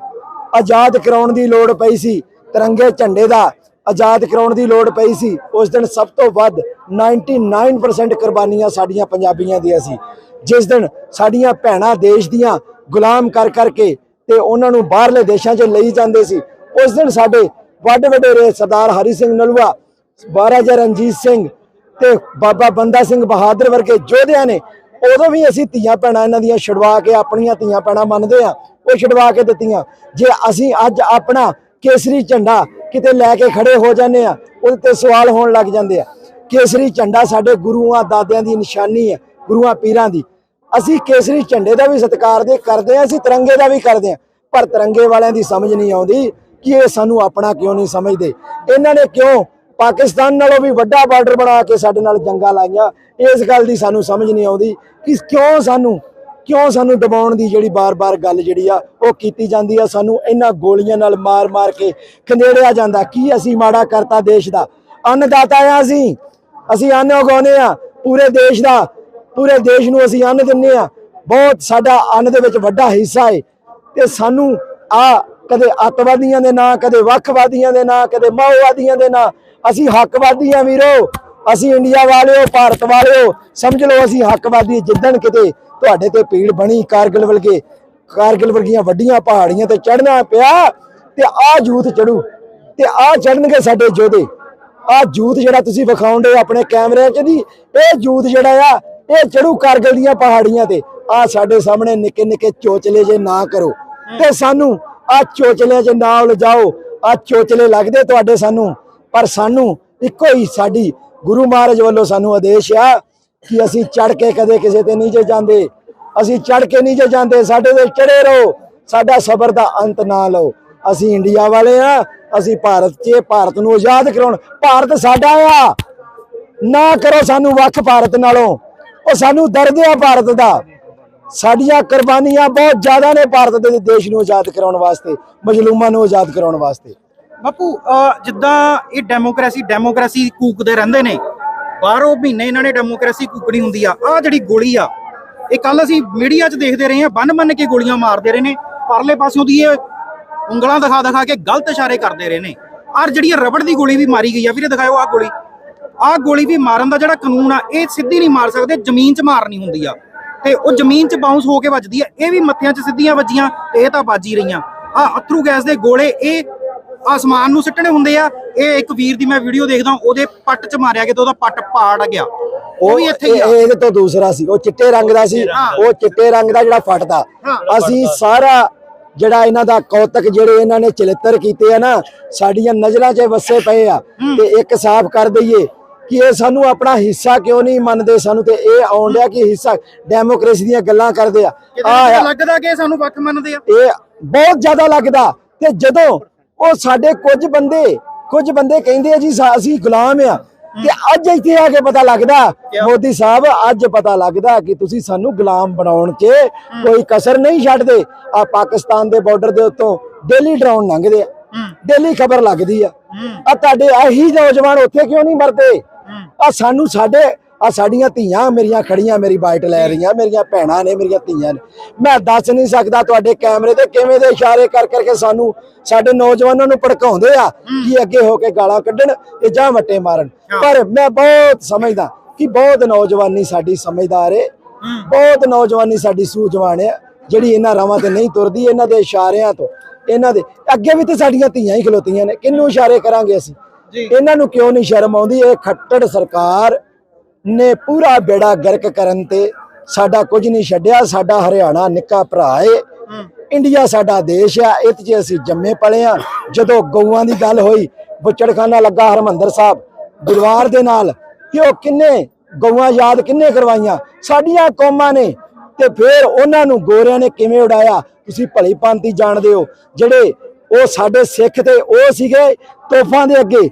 C: ਆਜ਼ਾਦ ਕਰਾਉਣ ਦੀ ਲੋੜ ਪਈ ਸੀ ਤਿਰੰਗੇ ਝੰਡੇ ਦਾ ਆਜ਼ਾਦ ਕਰਾਉਣ ਦੀ ਲੋੜ ਪਈ ਸੀ, ਉਸ ਦਿਨ ਸਭ ਤੋਂ ਵੱਧ 99% ਕੁਰਬਾਨੀਆਂ ਸਾਡੀਆਂ ਪੰਜਾਬੀਆਂ ਦੀਆਂ ਸੀ। ਜਿਸ ਦਿਨ ਸਾਡੀਆਂ ਭੈਣਾਂ ਦੇਸ਼ ਦੀਆਂ ਗੁਲਾਮ ਕਰ ਕਰਕੇ ਤੇ ਉਹਨਾਂ ਨੂੰ ਬਾਹਰਲੇ ਦੇਸ਼ਾਂ 'ਚ ਲਈ ਜਾਂਦੇ ਸੀ, ਉਸ ਦਿਨ ਸਾਡੇ ਵੱਡ ਵਡੇਰੇ ਸਰਦਾਰ ਹਰੀ ਸਿੰਘ ਨਲੂਆ ਮਹਾਰਾਜਾ ਰਣਜੀਤ ਸਿੰਘ ਤੇ ਬਾਬਾ ਬੰਦਾ ਸਿੰਘ ਬਹਾਦਰ ਵਰਗੇ ਯੋਧਿਆਂ ਨੇ ਉਦੋਂ ਵੀ ਅਸੀਂ ਧੀਆਂ ਭੈਣਾਂ ਇਹਨਾਂ ਦੀਆਂ ਛਡਵਾ ਕੇ ਆਪਣੀਆਂ ਧੀਆਂ ਭੈਣਾਂ ਮੰਨਦੇ ਆ ਉਹ ਛਡਵਾ ਕੇ ਦਿੱਤੀਆਂ। ਜੇ ਅਸੀਂ ਅੱਜ ਆਪਣਾ ਕੇਸਰੀ ਝੰਡਾ ਕਿਤੇ ਲੈ ਕੇ ਖੜੇ ਹੋ ਜਾਂਦੇ ਆ, ਉਹਦੇ ਤੇ ਸਵਾਲ ਹੋਣ ਲੱਗ ਜਾਂਦੇ ਆ। ਕੇਸਰੀ ਝੰਡਾ ਸਾਡੇ ਗੁਰੂਆਂ ਦਾਦਿਆਂ ਦੀ ਨਿਸ਼ਾਨੀ ਹੈ ਗੁਰੂਆਂ ਪੀਰਾਂ ਦੀ। ਅਸੀਂ ਕੇਸਰੀ ਝੰਡੇ ਦਾ ਵੀ ਸਤਿਕਾਰ ਦੇ ਕਰਦੇ ਆ, ਅਸੀਂ ਤਿਰੰਗੇ ਦਾ ਵੀ ਕਰਦੇ ਆ। ਪਰ ਤਿਰੰਗੇ ਵਾਲਿਆਂ ਦੀ ਸਮਝ ਨਹੀਂ ਆਉਂਦੀ ਕਿ ਇਹ ਸਾਨੂੰ ਆਪਣਾ ਕਿਉਂ ਨਹੀਂ ਸਮਝਦੇ। ਇਹਨਾਂ ਨੇ ਕਿਉਂ ਪਾਕਿਸਤਾਨ ਨਾਲੋਂ ਵੀ ਵੱਡਾ ਬਾਰਡਰ ਬਣਾ ਕੇ ਸਾਡੇ ਨਾਲ ਜੰਗਾਂ ਲਾਈਆਂ? ਇਸ ਗੱਲ ਦੀ ਸਾਨੂੰ ਸਮਝ ਨਹੀਂ ਆਉਂਦੀ ਕਿ ਕਿਉਂ ਸਾਨੂੰ ਕਿਉਂ ਸਾਨੂੰ ਦਬਾਉਣ ਦੀ ਜਿਹੜੀ ਬਾਰ-ਬਾਰ ਗੱਲ ਜਿਹੜੀ ਆ, ਉਹ ਕੀਤੀ ਜਾਂਦੀ ਆ? ਸਾਨੂੰ ਇਹਨਾਂ ਗੋਲੀਆਂ ਨਾਲ ਮਾਰ-ਮਾਰ ਕੇ ਖੰਡੇੜਿਆ ਜਾਂਦਾ। ਕੀ ਅਸੀਂ ਮਾੜਾ ਕਰਤਾ ਦੇਸ਼ ਦਾ? ਅੰਨਦਾਤਾ ਆ ਅਸੀਂ। ਅਸੀਂ ਅੰਨ ਉਗਾਉਂਦੇ ਆ। ਪੂਰੇ ਦੇਸ਼ ਦਾ, ਪੂਰੇ ਦੇਸ਼ ਨੂੰ ਅਸੀਂ ਅੰਨ ਦਿੰਨੇ ਆ। ਬਹੁਤ ਸਾਡਾ ਅੰਨ ਦੇ ਵਿੱਚ ਵੱਡਾ ਹਿੱਸਾ ਏ। ਤੇ ਸਾਨੂੰ ਆ ਕਦੇ ਅੱਤਵਾਦੀਆਂ ਦੇ ਨਾਂ, ਕਦੇ ਵੱਖਵਾਦੀਆਂ ਦੇ ਨਾਂ, ਕਦੇ ਮਾਓਵਾਦੀਆਂ ਦੇ ਨਾਂ, ਅਸੀਂ ਹੱਕਵਾਦੀ ਆ ਵੀਰੋ। ਅਸੀਂ ਇੰਡੀਆ ਵਾਲਿਓ, ਭਾਰਤ ਵਾਲਿਓ, ਸਮਝ ਲਓ ਅਸੀਂ ਹੱਕਵਾਦੀ ਜਿੱਦਣ ਕਿਤੇ ਤੁਹਾਡੇ ਤੇ ਭੀੜ ਬਣੀ ਕਾਰਗਿਲ ਵਰਗੇ, ਕਾਰਗਿਲ ਵਰਗੀਆਂ ਵੱਡੀਆਂ ਪਹਾੜੀਆਂ ਤੇ ਚੜਨਾ ਪਿਆ ਤੇ ਆ ਜੂਥ ਚੜੂ ਤੇ ਆ ਚੜਨਗੇ ਸਾਡੇ ਯੋਧੇ। ਆ ਜੂਥ ਜਿਹੜਾ ਤੁਸੀਂ ਵਿਖਾਉਂਦੇ ਆਪਣੇ ਕੈਮਰਿਆਂ 'ਚ ਦੀ ਇਹ ਜੂਥ ਜਿਹੜਾ ਆ, ਇਹ ਚੜੂ ਕਾਰਗਿਲ ਦੀਆਂ ਪਹਾੜੀਆਂ ਤੇ। ਆ ਸਾਡੇ ਸਾਹਮਣੇ ਨਿੱਕੇ ਨਿੱਕੇ ਚੋਚਲੇ ਜੇ ਨਾ ਕਰੋ ਤੇ ਸਾਨੂੰ ਆ ਚੋਚਲੇ 'ਚ ਨਾ ਉਲਝਾਓ। ਆ ਚੋਚਲੇ ਲੱਗਦੇ ਤੁਹਾਡੇ ਸਾਨੂੰ, ਪਰ ਸਾਨੂੰ ਇੱਕੋ ਹੀ ਸਾਡੀ ਗੁਰੂ ਮਹਾਰਾਜ ਵੱਲੋਂ ਸਾਨੂੰ ਆਦੇਸ਼ ਆ ਕਿ ਅਸੀਂ ਚੜ ਕੇ ਕਦੇ ਕਿਸੇ ਤੇ ਨਹੀਂ ਜੇ ਜਾਂਦੇ। ਅਸੀਂ ਚੜ ਕੇ ਨਹੀਂ ਜੇ ਜਾਂਦੇ, ਸਾਡੇ ਤੇ ਚੜੇ ਰਹੋ। ਸਾਡਾ ਸਬਰ ਦਾ ਅੰਤ ਨਾ ਲਓ। ਅਸੀਂ ਇੰਡੀਆ ਵਾਲੇ ਆ, ਅਸੀਂ ਭਾਰਤ 'ਚ ਭਾਰਤ ਨੂੰ ਆਜ਼ਾਦ ਕਰਾਉਣ। ਭਾਰਤ ਸਾਡਾ ਆ। ਨਾ ਕਰੋ ਸਾਨੂੰ ਵੱਖ ਭਾਰਤ ਨਾਲੋਂ। ਉਹ ਸਾਨੂੰ ਦਰਦ ਆ ਭਾਰਤ ਦਾ। ਸਾਡੀਆਂ ਕੁਰਬਾਨੀਆਂ ਬਹੁਤ ਜ਼ਿਆਦਾ ਨੇ ਭਾਰਤ ਦੇ ਦੇਸ਼ ਨੂੰ ਆਜ਼ਾਦ ਕਰਾਉਣ ਵਾਸਤੇ, ਮਜਲੂਮਾਂ ਨੂੰ ਆਜ਼ਾਦ ਕਰਾਉਣ ਵਾਸਤੇ।
A: ਬਾਪੂ ਜਿੱਦਾਂ ਇਹ ਡੈਮੋਕ੍ਰੇਸੀ ਡੈਮੋਕ੍ਰੇਸੀ ਕੂਕਦੇ ਰਹਿੰਦੇ ਨੇ। ਬਾਹਰੋਂ ਮਹੀਨੇ ਇਹਨਾਂ ਨੇ ਡੈਮੋਕ੍ਰੇਸੀ ਕੂਕਣੀ ਹੁੰਦੀ ਆ, ਆਹ ਜਿਹੜੀ ਗੋਲੀ ਆ, ਇਹ ਕੱਲ ਅਸੀਂ ਮੀਡੀਆ 'ਚ ਦੇਖਦੇ ਰਹੇ ਆ ਬੰਨ ਬੰਨ ਕੇ ਗੋਲੀਆਂ ਮਾਰਦੇ ਰਹੇ ਨੇ, ਪਰਲੇ ਪਾਸਿਓਂ ਦੀ ਇਹ ਉਂਗਲਾਂ ਦਿਖਾ ਦਿਖਾ ਕੇ ਗਲਤ ਇਸ਼ਾਰੇ ਕਰਦੇ ਰਹੇ ਨੇ। ਔਰ ਜਿਹੜੀ ਰਬੜ ਦੀ ਗੋਲੀ ਵੀ ਮਾਰੀ ਗਈ ਆ, ਵੀਰੇ ਦਿਖਾਓ ਆਹ ਗੋਲੀ। ਆਹ ਗੋਲੀ ਵੀ ਮਾਰਨ ਦਾ ਜਿਹੜਾ ਕਾਨੂੰਨ ਆ, ਇਹ ਸਿੱਧੀ ਨਹੀਂ ਮਾਰ ਸਕਦੇ, ਜ਼ਮੀਨ 'ਚ ਮਾਰਨੀ ਹੁੰਦੀ ਆ। ਤੇ ਉਹ ਜ਼ਮੀਨ 'ਚ ਬਾਉਂਸ ਹੋ ਕੇ ਵੱਜਦੀ ਆ, ਇਹ ਵੀ ਮੱਥਿਆਂ 'ਚ ਸਿੱਧੀਆਂ ਵੱਜੀਆਂ ਤੇ ਇਹ ਤਾਂ ਵੱਜ ਹੀ ਰਹੀਆਂ। ਆ ਅਥਰੂ ਗੈਸ ਦੇ ਗੋਲੇ, ਇਹ ਆਸਮਾਨ ਨੂੰ ਸਿੱਟਣੇ ਹੁੰਦੇ ਆ। ਇਹ ਇੱਕ ਵੀਰ ਦੀ ਮੈਂ ਵੀਡੀਓ ਦੇਖਦਾ ਉਹਦੇ ਪੱਟ 'ਚ ਮਾਰਿਆ ਗਿਆ ਤੇ ਉਹਦਾ ਪੱਟ ਪਾੜ ਗਿਆ। ਉਹ ਵੀ ਇੱਥੇ ਹੀ ਆ।
C: ਇਹ- ਇਹਦੇ ਤੋਂ ਦੂਸਰਾ ਸੀ ਉਹ ਚਿੱਟੇ ਰੰਗ ਦਾ ਸੀ ਉਹ ਚਿੱਟੇ ਰੰਗ ਦਾ ਜਿਹੜਾ ਫਟਦਾ ਅਸੀਂ ਸਾਰਾ ਜਿਹੜਾ ਇਹਨਾਂ ਦਾ ਕੌਤਕ ਜਿਹੜੇ ਇਹਨਾਂ ਨੇ ਚਲਿੱਤਰ ਕੀਤੇ ਆ ਨਾ ਸਾਡੀਆਂ ਨਜ਼ਰਾਂ 'ਚ ਵਸੇ ਪਏ ਆ। ਤੇ ਇੱਕ ਸਾਫ਼ ਕਰ ਦਈਏ ਕਿ ਇਹ ਸਾਨੂੰ ਆਪਣਾ ਹਿੱਸਾ ਕਿਉਂ ਨਹੀਂ ਮੰਨਦੇ ਸਾਨੂੰ ਤੇ ਇਹ ਆਉਣ ਡਿਆ ਕਿ ਹਿੱਸਾ ਡੈਮੋਕ੍ਰੇਸੀ ਦੀਆਂ ਗੱਲਾਂ ਕਰਦੇ ਆ। ਆ।
A: ਲੱਗਦਾ ਕਿ ਸਾਨੂੰ ਵੱਖ ਮੰਨਦੇ ਆ।
C: ਇਹ ਬਹੁਤ ਜ਼ਿਆਦਾ ਲੱਗਦਾ। ਤੇ ਜਦੋਂ ਉਹ ਸਾਡੇ ਕੁਝ ਬੰਦੇ ਕੁਝ ਬੰਦੇ ਕਹਿੰਦੇ ਆ ਜੀ ਅਸੀਂ ਗੁਲਾਮ ਆ। ਤੇ ਅੱਜ ਇੱਥੇ ਆ ਕੇ ਪਤਾ ਲੱਗਦਾ ਮੋਦੀ ਸਾਹਿਬ ਅੱਜ ਪਤਾ ਲੱਗਦਾ ਕਿ ਤੁਸੀਂ ਸਾਨੂੰ ਗੁਲਾਮ ਬਣਾਉਣ 'ਚ ਕੋਈ ਕਸਰ ਨਹੀਂ ਛੱਡਦੇ। ਆ ਪਾਕਿਸਤਾਨ ਦੇ ਬਾਰਡਰ ਦੇ ਉੱਤੋਂ ਡੇਲੀ ਡਰਾਉਣ ਲੰਘਦੇ ਆ। ਡੇਲੀ ਖਬਰ ਲੱਗਦੀ ਆ। ਆ ਤੁਹਾਡੇ ਇਹੀ ਨੌਜਵਾਨ ਉੱਥੇ ਕਿਉਂ ਨਹੀਂ ਮਰਦੇ? ਆ ਸਾਨੂੰ ਸਾਡੇ ਆ ਸਾਡੀਆਂ ਧੀਆਂ ਮੇਰੀਆਂ ਖੜੀਆਂ ਮੇਰੀ ਬਾਈਟ ਲੈ ਰਹੀਆਂ ਮੇਰੀਆਂ ਭੈਣਾਂ ਨੇ ਮੇਰੀਆਂ ਧੀਆਂ ਨੇ। ਮੈਂ ਦੱਸ ਨਹੀਂ ਸਕਦਾ ਤੁਹਾਡੇ ਕੈਮਰੇ ਤੇ ਕਿਵੇਂ ਦੇ ਇਸ਼ਾਰੇ ਕਰ ਕਰਕੇ ਸਾਨੂੰ ਸਾਡੇ ਨੌਜਵਾਨਾਂ ਨੂੰ ਭੜਕਾਉਂਦੇ ਆ ਕਿ ਅੱਗੇ ਹੋ ਕੇ ਗਾਲਾਂ ਕੱਢਣ ਤੇ ਜਾਂ ਵੱਟੇ ਮਾਰਨ। ਪਰ ਮੈਂ ਬਹੁਤ ਸਮਝਦਾ ਕਿ ਬਹੁਤ ਨੌਜਵਾਨੀ ਸਾਡੀ ਸਮਝਦਾਰ ਏ। ਬਹੁਤ ਨੌਜਵਾਨੀ ਸਾਡੀ ਸੂਝਵਾਨ ਹੈ ਜਿਹੜੀ ਇਹਨਾਂ ਰਾਵਾਂ ਤੇ ਨਹੀਂ ਤੁਰਦੀ ਇਹਨਾਂ ਦੇ ਇਸ਼ਾਰਿਆਂ ਤੋਂ ਇਹਨਾਂ ਦੇ ਅੱਗੇ ਵੀ ਤੇ ਸਾਡੀਆਂ ਧੀਆਂ ਹੀ ਖਲੋਤੀਆਂ ਨੇ। ਕਿੰਨੂੰ ਇਸ਼ਾਰੇ ਕਰਾਂਗੇ ਅਸੀਂ? ਇਹਨਾਂ ਨੂੰ ਕਿਉਂ ਨਹੀਂ ਸ਼ਰਮ ਆਉਂਦੀ? ਇਹ ਖੱਟੜ ਸਰਕਾਰ ਨੇ ਪੂਰਾ ਬੇੜਾ ਗਰਕ ਕਰਨ ਤੇ ਸਾਡਾ ਕੁਝ ਨਹੀਂ ਛੱਡਿਆ, ਸਾਡਾ ਹਰਿਆਣਾ ਨਿੱਕਾ ਭਰਾ ਏ। ਇੰਡੀਆ ਸਾਡਾ ਦੇਸ਼ ਆ, ਇਹ 'ਚ ਅਸੀਂ ਜੰਮੇ ਪਲੇ ਆ, ਜਦੋਂ ਗਊਆਂ ਦੀ ਗੱਲ ਹੋਈ, ਬੁੱਚੜਖਾਨਾ ਲੱਗਾ ਹਰਮੰਦਰ ਸਾਹਿਬ ਦਰਬਾਰ ਦੇ ਨਾਲ, ਕਿ ਉਹ ਕਿੰਨੇ ਗਊਆਂ ਯਾਦ ਕਿੰਨੇ ਕਰਵਾਈਆਂ, ਸਾਡੀਆਂ ਕੌਮਾਂ ਨੇ। ਤੇ ਫਿਰ ਉਹਨਾਂ ਨੂੰ ਗੋਰਿਆਂ ਨੇ ਕਿਵੇਂ ਉਡਾਇਆ, ਤੁਸੀਂ ਭਲੀ ਭਾਂਤੀ ਜਾਣਦੇ ਹੋ, ਜਿਹੜੇ ਉਹ ਸਾਡੇ ਸਿੱਖ ਤੇ ਉਹ ਸੀਗੇ ਤੋਫਾਂ ਦੇ ਅੱਗੇ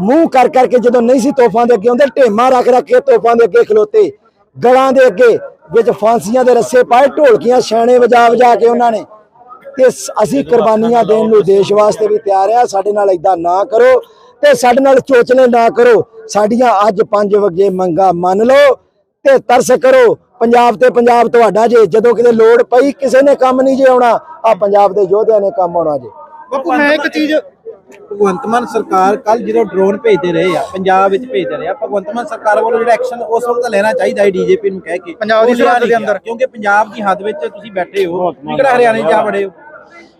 C: ਮੂੰਹ ਕਰ ਕਰਕੇ ਜਦੋਂ ਨਹੀਂ ਸੀ ਤੋਫਾਂ ਦੇ ਅੱਗੇ ਹੁੰਦੇ, ਢੇਮਾ ਰੱਖ ਰੱਖ ਕੇ ਤੋਫਾਂ ਦੇ ਅੱਗੇ ਖਲੋਤੇ। ਗਲਾਂ ਦੇ ਅੱਗੇ ਵਿੱਚ ਫਾਂਸੀਆਂ ਦੇ ਰੱਸੇ ਪਾਏ, ਢੋਲਕੀਆਂ ਛਾਣੇ ਵਜਾ ਵਜਾ ਕੇ ਉਹਨਾਂ ਨੇ। ਤੇ ਅਸੀਂ ਕੁਰਬਾਨੀਆਂ ਦੇਣ ਨੂੰ ਦੇਸ਼ ਵਾਸਤੇ ਵੀ ਤਿਆਰ ਆ ਸਾਡੇ ਨਾਲ ਇਦਾਂ ਨਾ ਕਰੋ ਤੇ ਸਾਡੇ ਨਾਲ ਚੋਚਲੇ ਨਾ ਕਰੋ। ਸਾਡੀਆਂ ਅੱਜ ਪੰਜ ਵਜੇ ਮੰਗਾ ਮੰਨ ਲਓ ਤੇ ਤਰਸ ਕਰੋ। ਪੰਜਾਬ ਤੇ ਪੰਜਾਬ ਤੁਹਾਡਾ ਜੇ, ਜਦੋਂ ਕਿਤੇ ਲੋੜ ਪਈ, ਕਿਸੇ ਨੇ ਕੰਮ ਨਹੀਂ ਜੇ ਆਉਣਾ ਆ ਪੰਜਾਬ ਦੇ ਯੋਧਿਆਂ ਨੇ ਕੰਮ ਆਉਣਾ ਜੇ।
A: ਬਾਪੂ, ਮੈਂ ਇੱਕ ਚੀਜ਼
D: ਭਗਵੰਤ ਮਾਨ ਸਰਕਾਰ ਕੱਲ ਜਦੋਂ ਡਰੋਨ ਭੇਜਦੇ ਰਹੇ ਆ ਪੰਜਾਬ ਵਿੱਚ ਭੇਜਦੇ ਰਹੇ ਆ ਭਗਵੰਤ ਮਾਨ ਸਰਕਾਰ ਵੱਲੋਂ ਜਿਹੜਾ ਐਕਸ਼ਨ ਉਸ ਵਕਤ ਲੈਣਾ ਚਾਹੀਦਾ ਹੈ ਡੀਜੇਪੀ ਨੂੰ ਕਹਿ ਕੇ।
A: ਪੰਜਾਬ ਦੀ ਸਰਹੱਦ ਦੇ ਅੰਦਰ।
D: ਕਿਉਂਕਿ ਪੰਜਾਬ ਦੀ ਹੱਦ ਵਿੱਚ ਤੁਸੀਂ ਬੈਠੇ ਹੋ ਕਿਹੜਾ ਹਰਿਆਣੇ ਜਾ ਵੜੇ ਹੋ?